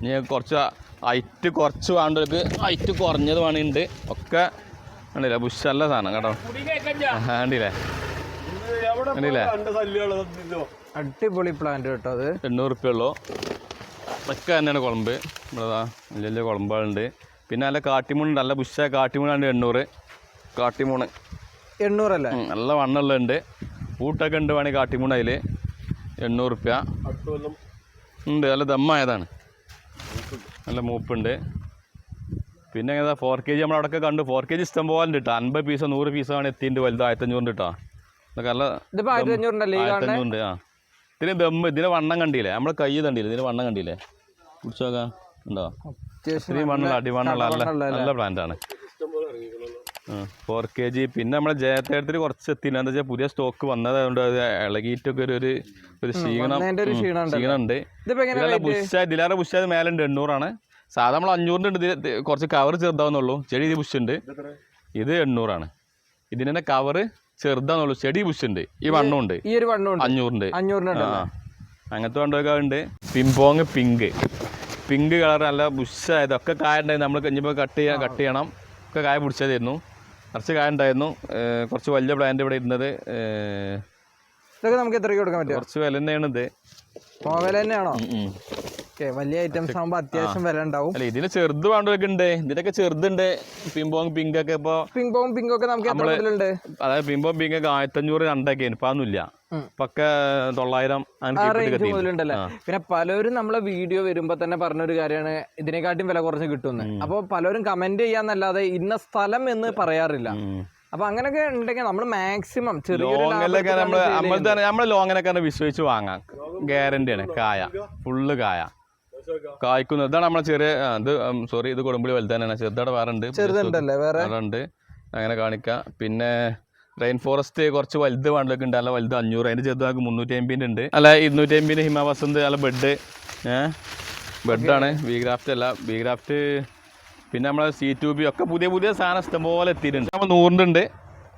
ഇനി കുറച്ച് ഹൈറ്റ് കുറച്ച് വേണ്ടവർക്ക് ഹൈറ്റ് കുറഞ്ഞത് വേണമുണ്ട് ഒക്കെ കണ്ടില്ലേ? ബുഷ് നല്ല സാധനം കേട്ടോ. കണ്ടില്ലേ? കണ്ടില്ലേ? അടിപൊളി പ്ലാന്റ് കേട്ടോ അത്. എണ്ണൂറ് റുപ്യ ഉള്ളൂ ഒക്കെ തന്നെയാണ് കുളമ്പ്. ഇവിടെ ദാ വലിയ വലിയ കുളമ്പുകളുണ്ട്. പിന്നെ നല്ല കാട്ടിമൂണ് നല്ല ബുഷായ കാട്ടിമൂണാണ് എണ്ണൂറ്. കാട്ടിമൂണ്. എണ്ണൂറല്ലേ? നല്ല നല്ല വണ്ണുള്ളതുണ്ട്. പൂട്ടൊക്കെ ഉണ്ട് വേണമെങ്കിൽ കാട്ടിമൂണ് അതിൽ എണ്ണൂറ് റുപ്യ ഉണ്ട് നല്ല ദമ്മായതാണ്. നല്ല മൂപ്പുണ്ട്. പിന്നെ ഏതാ ഫോർ കെ ജി നമ്മളവിടെയൊക്കെ കണ്ടു. ഫോർ കെ ജി ഇഷ്ടം പോലെ ഉണ്ട് കേട്ടോ അൻപത് പീസോ നൂറ് പീസോ ആണ് എത്തിയിട്ടുണ്ട് വലുത് ആയിരത്തഞ്ഞൂറ് കേട്ടോ ഇതൊക്കെ നല്ല ആയിരത്തഞ്ഞൂറിന്റെ ആ. ഇതിന് ദമ്മ് ഇതിന് വണ്ണം കണ്ടില്ലേ? നമ്മളെ കൈ കണ്ടില്ലേ? ഇതിന് വണ്ണം കണ്ടില്ലേ? കുടിച്ചു നോക്കാം. ഉണ്ടോ? ഇത്രയും വണ്ണുള്ള അടിവണ്ണുള്ള നല്ല നല്ല പ്ലാന്റ് ആണ്. ഫോർ കെ ജി പിന്നെ നമ്മളെ ജയത്തേടത്തിൽ കുറച്ച് എത്തിയില്ല എന്താ വെച്ചാൽ പുതിയ സ്റ്റോക്ക് വന്നതായതുകൊണ്ട് അത് ഇളകിയിട്ടൊക്കെ ഒരു ഒരു ഒരു ക്ഷീണം. വന്നതിന്റെ ഒരു ഉം, ക്ഷീണം ഉണ്ടല്ലോ. ക്ഷീണം ഉണ്ട് ഇതിപ്പോ എങ്ങനെ ഇതിലെ ബുഷ് ഇതിലേറെ ബുഷ് മേലുണ്ട് എണ്ണൂറാണ്. സാധാ നമ്മൾ അഞ്ഞൂറിന്റെ ഉണ്ട് ഇതിൽ കുറച്ച് കവർ ചെറുതാവുന്നുള്ളൂ. ചെടി ഇത് ബുഷ് ഉണ്ട്. ഇത് എണ്ണൂറാണ്. ഇതിന്റെ കവറ് ചെറുതാന്നുള്ളൂ ചെടി ബുഷ് ഉണ്ട് ഈ വണ്ണം ഉണ്ട് ഈ ഒരു വണ്ണുണ്ട്. അഞ്ഞൂറിന്റെ. അഞ്ഞൂറിനുണ്ട് അങ്ങനത്തെ വണ്ടൊക്കെ ഉണ്ട്. പിംപോങ് പിങ്ക്. പിങ്ക് കളർ നല്ല ബുഷായത്. ഒക്കെ കായ ഉണ്ടായിരുന്നു നമ്മൾ കഴിഞ്ഞപ്പോൾ കട്ട് ചെയ്യാൻ കട്ട് ചെയ്യണം. ഒക്കെ കായ പിടിച്ചതായിരുന്നു. കുറച്ച് കായ ഉണ്ടായിരുന്നു. കുറച്ച് വലിയ പ്ലാന്റ് ഇവിടെ ഇരുന്നത്. ഇതൊക്കെ നമുക്ക് എത്രയ്ക്ക് കൊടുക്കാൻ പറ്റും കുറച്ച് വില തന്നെയാണ് ഇത് വില തന്നെയാണോ? വലിയ ഐറ്റംസ് ആകുമ്പോ അത്യാവശ്യം വില ഉണ്ടാവും. അല്ല ഇതിന് ചെറുത് വേണ്ടതൊക്കെ ഉണ്ട്. ഇതിനൊക്കെ ചെറുതുണ്ട്. പിംബോങ് പിങ്ക് ഒക്കെ ഇപ്പൊ പിംബോങ് പോങ് പിങ്ക് ഒക്കെ നമുക്ക് അതായത് പിംബോങ് പിങ്ക് ഒക്കെ ആയിരത്തഞ്ഞൂറ് രണ്ടൊക്കെ ഇപ്പൊ അതൊന്നുമില്ല. ഒക്കെ തൊള്ളായിരം മുതലുണ്ടല്ലേ പിന്നെ പലരും നമ്മളെ വീഡിയോ വരുമ്പോ തന്നെ പറഞ്ഞൊരു കാര്യമാണ് ഇതിനെക്കാട്ടും വില കുറച്ച് കിട്ടുന്നത് അപ്പൊ പലരും കമന്റ് ചെയ്യാന്നല്ലാതെ ഇന്ന സ്ഥലം എന്ന് പറയാറില്ല. അപ്പൊ അങ്ങനെയൊക്കെ ഉണ്ടെങ്കിൽ നമ്മൾ മാക്സിമം ചെറിയ നമ്മൾ ലോങ്ങിനൊക്കെ വിശ്വസിച്ച് വാങ്ങാം. ഗ്യാരണ്ടിയാണ് കായ. ഫുള്ള് കായ. കായ്ക്കുന്നത് ഇതാണ് നമ്മളെ ചെറിയ ഇത് സോറി ഇത് കൊടുമ്പുളി വലുതാനാണ് ചെറുതാണ് വേറെ ഉണ്ട് ചെറുതുണ്ടല്ലേ വേറെ? ഉണ്ട് അങ്ങനെ കാണിക്കാം. പിന്നെ റെയിൻ ഫോറസ്റ്റ് കുറച്ച് വലുത് വേണ്ടതൊക്കെ ഉണ്ട്. അല്ല വലുത് അഞ്ഞൂറ്. അതിന്റെ ചെറുതാക്ക് മുന്നൂറ്റി അമ്പതിന്റെ ഉണ്ട്. അല്ല ഇരുന്നൂറ്റി അമ്പതിന്റെ ഹിമാവസന്ത് അല്ല ബെഡ് ഏഹ് ബെഡാണ് ബി ഗ്രാഫ്റ്റ് അല്ല. ബി ഗ്രാഫ്റ്റ് പിന്നെ നമ്മളെ സി ടു ബി ഒക്കെ പുതിയ പുതിയ സാധനം ഇഷ്ടംപോലെ എത്തിയിട്ടുണ്ട്. നമ്മൾ നൂറിന്റെ ഉണ്ട്.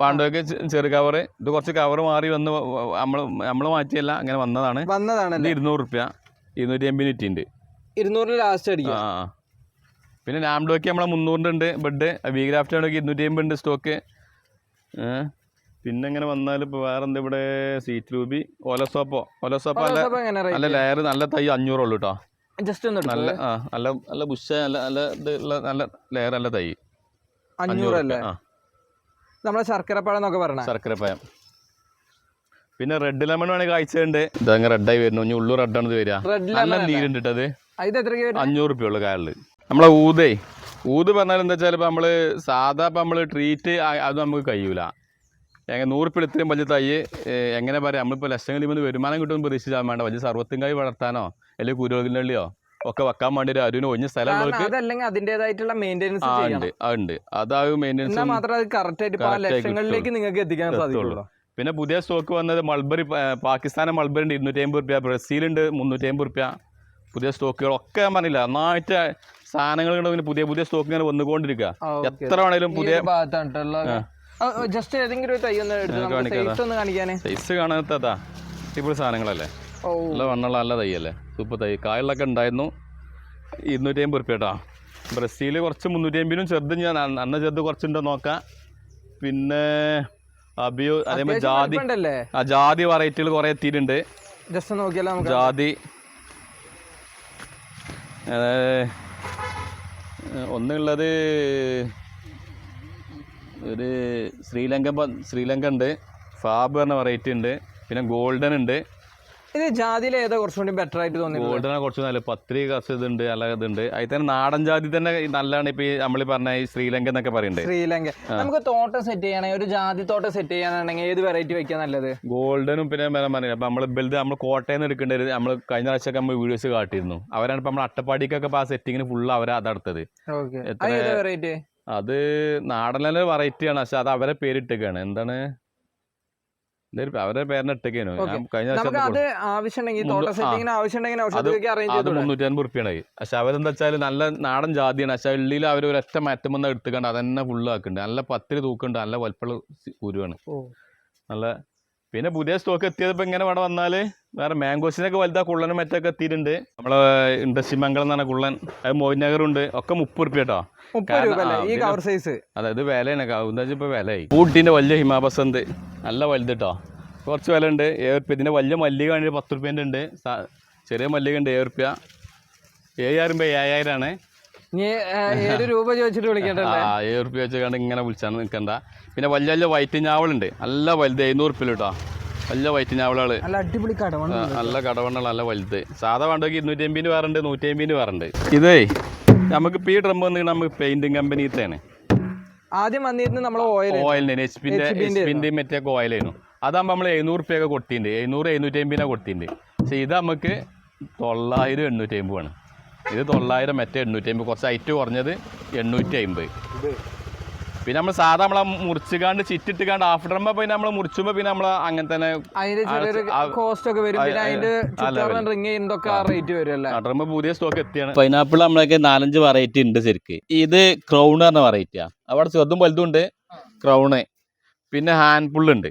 പാണ്ടൊക്കെ ചെറു കവർ ഇത് കുറച്ച് കവർ മാറി വന്ന് നമ്മൾ നമ്മൾ മാറ്റിയല്ല അങ്ങനെ വന്നതാണ്. വന്നതാണ് വന്നതാണല്ലേ ഇരുന്നൂറ് റുപ്യ. ഇരുന്നൂറ്റി അമ്പതിന് ഇറ്റിണ്ട് ഇരുന്നൂറിന് ലാസ്റ്റ് അടിക്കും. പിന്നെ ലാംഡോക്ക് നമ്മളെ മുന്നൂറിന്റെ ഉണ്ട് ബെഡ് വി ഗ്രാഫ്റ്റ് ആണെങ്കിൽ ഇരുന്നൂറ്റി അമ്പത് ഉണ്ട് സ്റ്റോക്ക് പിന്നെ ഇങ്ങനെ വന്നാൽ ഇപ്പോൾ വേറെ എന്താ ഇവിടെ സീറ്റ് രൂപി ഓലസോപ്പോ ഓലസോപ്പോ നല്ല നല്ല ലെയർ നല്ല തൈ അഞ്ഞൂറുള്ളൂ കേട്ടോ ജസ്റ്റ് ഒന്ന് നല്ല. ആ നല്ല നല്ല ബുഷ നല്ല നല്ല ഇത് ഉള്ള നല്ല ലെയർ നല്ല തൈ. അഞ്ഞൂറല്ലേ നമ്മളെ ശർക്കര പഴം എന്നൊക്കെ പറഞ്ഞ ശർക്കര പയം പിന്നെ റെഡ് ലെമൺ വേണമെങ്കിൽ കാഴ്ചയുണ്ട് ഇതങ്ങ് റെഡായി വരുന്നു. ഉള്ളു റെഡാണ് ഇത് വരിക. നല്ല നീരുണ്ട് കേട്ടോ അത്. ഇത് വരും അഞ്ഞൂറ് റുപ്യ ഉള്ളു കായലിൽ നമ്മളെ ഊതേ. ഊത് പറഞ്ഞാൽ എന്താ വെച്ചാൽ ഇപ്പം നമ്മൾ സാധാ ഇപ്പം നമ്മൾ ട്രീറ്റ് അത് നമുക്ക് കഴിയൂല. എങ്ങനെ നൂറുപ്പിൽ ഇത്രയും വലിയ തൈ എങ്ങനെ പറയാം നമ്മളിപ്പോൾ ലക്ഷങ്ങളിൽ നിന്ന് വരുമാനം കിട്ടുമെന്ന് പ്രതീക്ഷിച്ചാൽ വേണ്ട. വലിയ സർവത്തിങ്കായി വളർത്താനോ അല്ലെങ്കിൽ കുരുവകളിലോ ഒക്കെ വെക്കാൻ വേണ്ടി ഒരു അരുവിന് ഒഞ്ഞ സ്ഥലം സ്ഥലമുള്ളവർക്ക് അതല്ലെങ്കിൽ അതിന്റേതായിട്ടുള്ള മെയിന്റെനൻസ് ഉണ്ട് ഉണ്ട്. അതാവും മെയിന്റെനൻസ് മാത്രമേ അത് കറക്റ്റ് ആയിട്ട് ലക്ഷങ്ങളിലേക്ക് നിങ്ങൾക്ക് എത്തിക്കാൻ. സാധിക്കുള്ളൂ. പിന്നെ പുതിയ സ്റ്റോക്ക് വന്നത് മൾബറി പാകിസ്ഥാനെ മൾബറി ഉണ്ട് ഇരുന്നൂറ്റി അമ്പത് റുപ്യ ബ്രസീലുണ്ട് മുന്നൂറ്റി അമ്പത് റുപ്യ. പുതിയ സ്റ്റോക്കുകളൊക്കെ ഞാൻ പറഞ്ഞില്ല? നന്നായിട്ട് സാധനങ്ങൾ പുതിയ പുതിയ സ്റ്റോക്ക് ഇങ്ങനെ വന്നുകൊണ്ടിരിക്കുക. എത്ര വേണേലും പുതിയ ജസ്റ്റ് ഏതെങ്കിലും ഒരു തൈ ഒന്ന് എടുത്ത് കാണിക്കാനേ. സൈസ് കാണാത്തതാ. ഇപ്പോൾ സാധനങ്ങളല്ലേ? നല്ല വണ്ണുള്ള നല്ല തൈയല്ലേ? സൂപ്പർ തൈ. കായലൊക്കെ ഉണ്ടായിരുന്നു. ഇരുന്നൂറ്റി അമ്പത് റുപ്യട്ടാ ബ്രസീൽ കുറച്ച് മുന്നൂറ്റി അമ്പതിനും ചെറുത് ഞാൻ അന്ന ചെറുത് കുറച്ചുണ്ടോ നോക്കാം. പിന്നെ അബിയോ അതേമാതിരി ജാതി ആ ജാതി വെറൈറ്റികൾ കുറേ എത്തിയിട്ടുണ്ട്. ജസ്റ്റ് നോക്കിയാലോ ജാതി ഒന്നുള്ളത് ഒരു ശ്രീലങ്ക പ- ശ്രീലങ്ക ഉണ്ട്. ഫാബ് പറഞ്ഞ വെറൈറ്റി ഉണ്ട്. പിന്നെ ഗോൾഡൻ ഉണ്ട്. ഇത് ജാതിയിൽ ഏതാ കുറച്ചും കൂടി ബെറ്റർ ആയിട്ട് തോന്നി ഗോൾഡനെ കുറച്ച് നല്ല പത്രി കസ് ഇതുണ്ട് നല്ല ഇതുണ്ട്. അതിൽ തന്നെ നാടൻ ജാതി തന്നെ നല്ലതാണ് ഇപ്പൊ ഈ നമ്മൾ പറഞ്ഞ ഈ ശ്രീലങ്ക എന്നൊക്കെ പറയുന്നുണ്ട് ശ്രീലങ്ക. നമുക്ക് തോട്ടം സെറ്റ് ചെയ്യണമെങ്കിൽ ഒരു ജാതി തോട്ടം സെറ്റ് ചെയ്യാനാണെങ്കിൽ ഏത് വെറൈറ്റി വെക്കാൻ നല്ലത്? ഗോൾഡനും പിന്നെ പറഞ്ഞില്ല അപ്പൊ നമ്മൾ ബെൽത് നമ്മൾ കോട്ടയം നിന്ന് എടുക്കേണ്ടത് നമ്മൾ കഴിഞ്ഞ പ്രാവശ്യമൊക്കെ നമ്മൾ വീഡിയോസ് കാട്ടിയിരുന്നു. അവരാണ് ഇപ്പൊ നമ്മൾ അട്ടപ്പാടിക്കൊക്കെ ആ സെറ്റിങ്ങിന് ഫുള്ള് അവരാ അതെടുത്തത് വെറൈറ്റി അത് നാടനിലെ വെറൈറ്റിയാണ് പക്ഷെ അത് അവരെ പേരിട്ടേക്കാണ്. എന്താണ്? പേരിനെ കഴിഞ്ഞ അത് ആവശ്യമുണ്ടെങ്കിൽ മുന്നൂ- തോട്ടം ആ. സെറ്റിങ്ങിന് ആവശ്യമുണ്ടെങ്കിൽ അത് ഔഷധമൊക്കെ അറേഞ്ച് അത് ചെയ്തു മുന്നൂറ്റി അൻപത് റുപ്യാണ് പക്ഷെ അവരെന്താ വെച്ചാൽ നല്ല നാടൻ ജാതിയാണ്. പക്ഷെ ഉള്ളിൽ അവർ ഒരൊറ്റ മാറ്റം വന്നാൽ എടുത്തുകൊണ്ട് അതന്നെ ഫുള്ള് ആക്കുന്നുണ്ട് നല്ല പത്തിരി തൂക്കുണ്ട്. നല്ല വലുപ്പമുള്ള കുരുവാണ് നല്ല പിന്നെ പുതിയ സ്റ്റോക്ക് എത്തിയതിപ്പോ ഇങ്ങനെ ഇവിടെ വന്നാൽ വേറെ മാംഗോസിനൊക്കെ വലുതാ കുള്ളനും മറ്റൊക്കെ എത്തിയിട്ടുണ്ട്. നമ്മളെ ഇൻഡസ്ട്രി മംഗളം എന്ന് പറഞ്ഞ കുള്ളൻ അത് മോഹിനഗറുണ്ട് ഒക്കെ മുപ്പത് റുപ്യ കേട്ടോ. അതായത് വിലയാണ്. എന്താ വെച്ചാൽ ഇപ്പോൾ വിലയായി. ഊട്ടിന്റെ വലിയ ഹിമാബസന്ത് നല്ല വലുത് കേട്ടോ കുറച്ച് വില ഉണ്ട് ഏഴ് റുപ്യ ഇതിന്റെ വലിയ മല്ലിക വേണമെങ്കിൽ പത്ത് റുപ്യേന്റെ ഉണ്ട്. ചെറിയ മല്ലിക ഉണ്ട്. ഏഴ് റുപ്യ ഏഴായിരം രൂപ ഏഴായിരം ആണ്. ഇനി ഏ, ഏഴ് രൂപ ചോദിച്ചിട്ട് ആ വിളിക്കണ്ടല്ലേ? ഏഴ് റുപ്യ വെച്ച് ഇങ്ങനെ വിളിച്ചാണ് നിൽക്കണ്ട. പിന്നെ വലിയ വലിയ വൈറ്റ് ഞാവളുണ്ട്. നല്ല വലുത് എഴുന്നൂറ് റുപ്യ കേട്ടോ വലിയ വൈറ്റ് ഞാവളാൾ. നല്ല അടിപൊളി കടമാണ് നല്ല കടവണ്ണ നല്ല വലുത്. സാധാ വേണ്ടെങ്കിൽ ഇരുന്നൂറ്റി അമ്പതിന് വേറുണ്ട് നൂറ്റി അമ്പതിന് വേറുണ്ട് ഇതേ നമുക്ക് ഈ ഡ്രം വന്നിട്ട് നമുക്ക് പെയിന്റിങ് കമ്പനിത്തെയാണ് ആദ്യം വന്നിരുന്നത് നമ്മൾ ഓയിൽ ഓയിലിന് എച്ച് പിന്റെ HP ന്റെ എച്ച് പിന്റെ മറ്റേ ഓയിലായിരുന്നു അതാകുമ്പോൾ നമ്മൾ എഴുന്നൂറ് റുപ്യൊക്കെ കൊടുത്തിട്ടുണ്ട്. എഴുന്നൂറ് എഴുന്നൂറ്റി അമ്പതിനാണ് കൊടുത്തിട്ടുണ്ട്. പക്ഷേ ഇത് നമുക്ക് തൊള്ളായിരം എണ്ണൂറ്റി അമ്പതാണ് ഇത് തൊള്ളായിരം മറ്റേ എണ്ണൂറ്റി അമ്പത് കുറച്ച് ഹൈറ്റ് കുറഞ്ഞത് എണ്ണൂറ്റി അമ്പത് പിന്നെ നമ്മൾ സാധാ നമ്മളെ മുറിച്ചുകാണ്ട് ചിറ്റിട്ടുകാണ്ട് ഹാഫ് ഡ്രമ്മ പിന്നെ നമ്മൾ മുറിച്ചുമ്പോ പിന്നെ നമ്മൾ അങ്ങനെ തന്നെ അതിന്റെ ചെറിയൊരു കോസ്റ്റ് ഒക്കെ വരും. പിന്നെ അതിന്റെ ചെയ്യുന്നതൊക്കെ റേറ്റ് വരും ഡ്രമ്മ പുതിയ സ്റ്റോക്ക് എത്തിയാണ്. പൈനാപ്പിൾ നമ്മളൊക്കെ നാലഞ്ച് വെറൈറ്റി ഉണ്ട് ശരിക്ക്. ഇത് ക്രൗൺ പറഞ്ഞ വെറൈറ്റിയാ അവിടെ ചെറുതും വലുതും ഉണ്ട്. ക്രൗണ് പിന്നെ ഹാൻഡ് പുള്ളുണ്ട്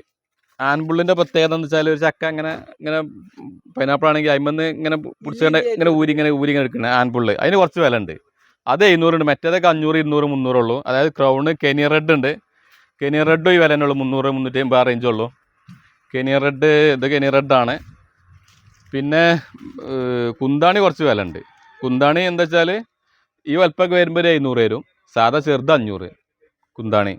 ഹാൻഡ് പുള്ളിന്റെ പ്രത്യേകത എന്ന് വെച്ചാൽ ഒരു ചക്ക ഇങ്ങനെ ഇങ്ങനെ പൈനാപ്പിൾ ആണെങ്കിൽ അയിമന്ന് ഇങ്ങനെ പിടിച്ചുകൊണ്ട് ഇങ്ങനെ ഊരി ഇങ്ങനെ ഊരി ഇങ്ങനെ എടുക്കുന്നത് ഹാൻഡ് പുള്ള് അതിന് കുറച്ച് വില ഉണ്ട്. അത് എഴുന്നൂറുണ്ട്. മറ്റേതൊക്കെ അഞ്ഞൂറ് ഇരുന്നൂറ് മുന്നൂറുള്ളൂ അതായത് ക്രൗണ് കെനിയ റെഡ് ഉണ്ട്. കെനിയ റെഡും ഈ വില തന്നെ ഉള്ളൂ. മുന്നൂറ് മുന്നൂറ്റി അമ്പത് റേഞ്ച് ഉള്ളൂ. കെനിയ റെഡ് ഇത് കെനിയ റെഡാണ് പിന്നെ കുന്താണി കുറച്ച് വില ഉണ്ട്. കുന്താണി എന്താ വെച്ചാൽ ഈ വലുപ്പമൊക്കെ വരുമ്പോൾ ഒരു എഴുന്നൂറ് വരും. സാധാ ചെറുത് അഞ്ഞൂറ് കുന്താണി.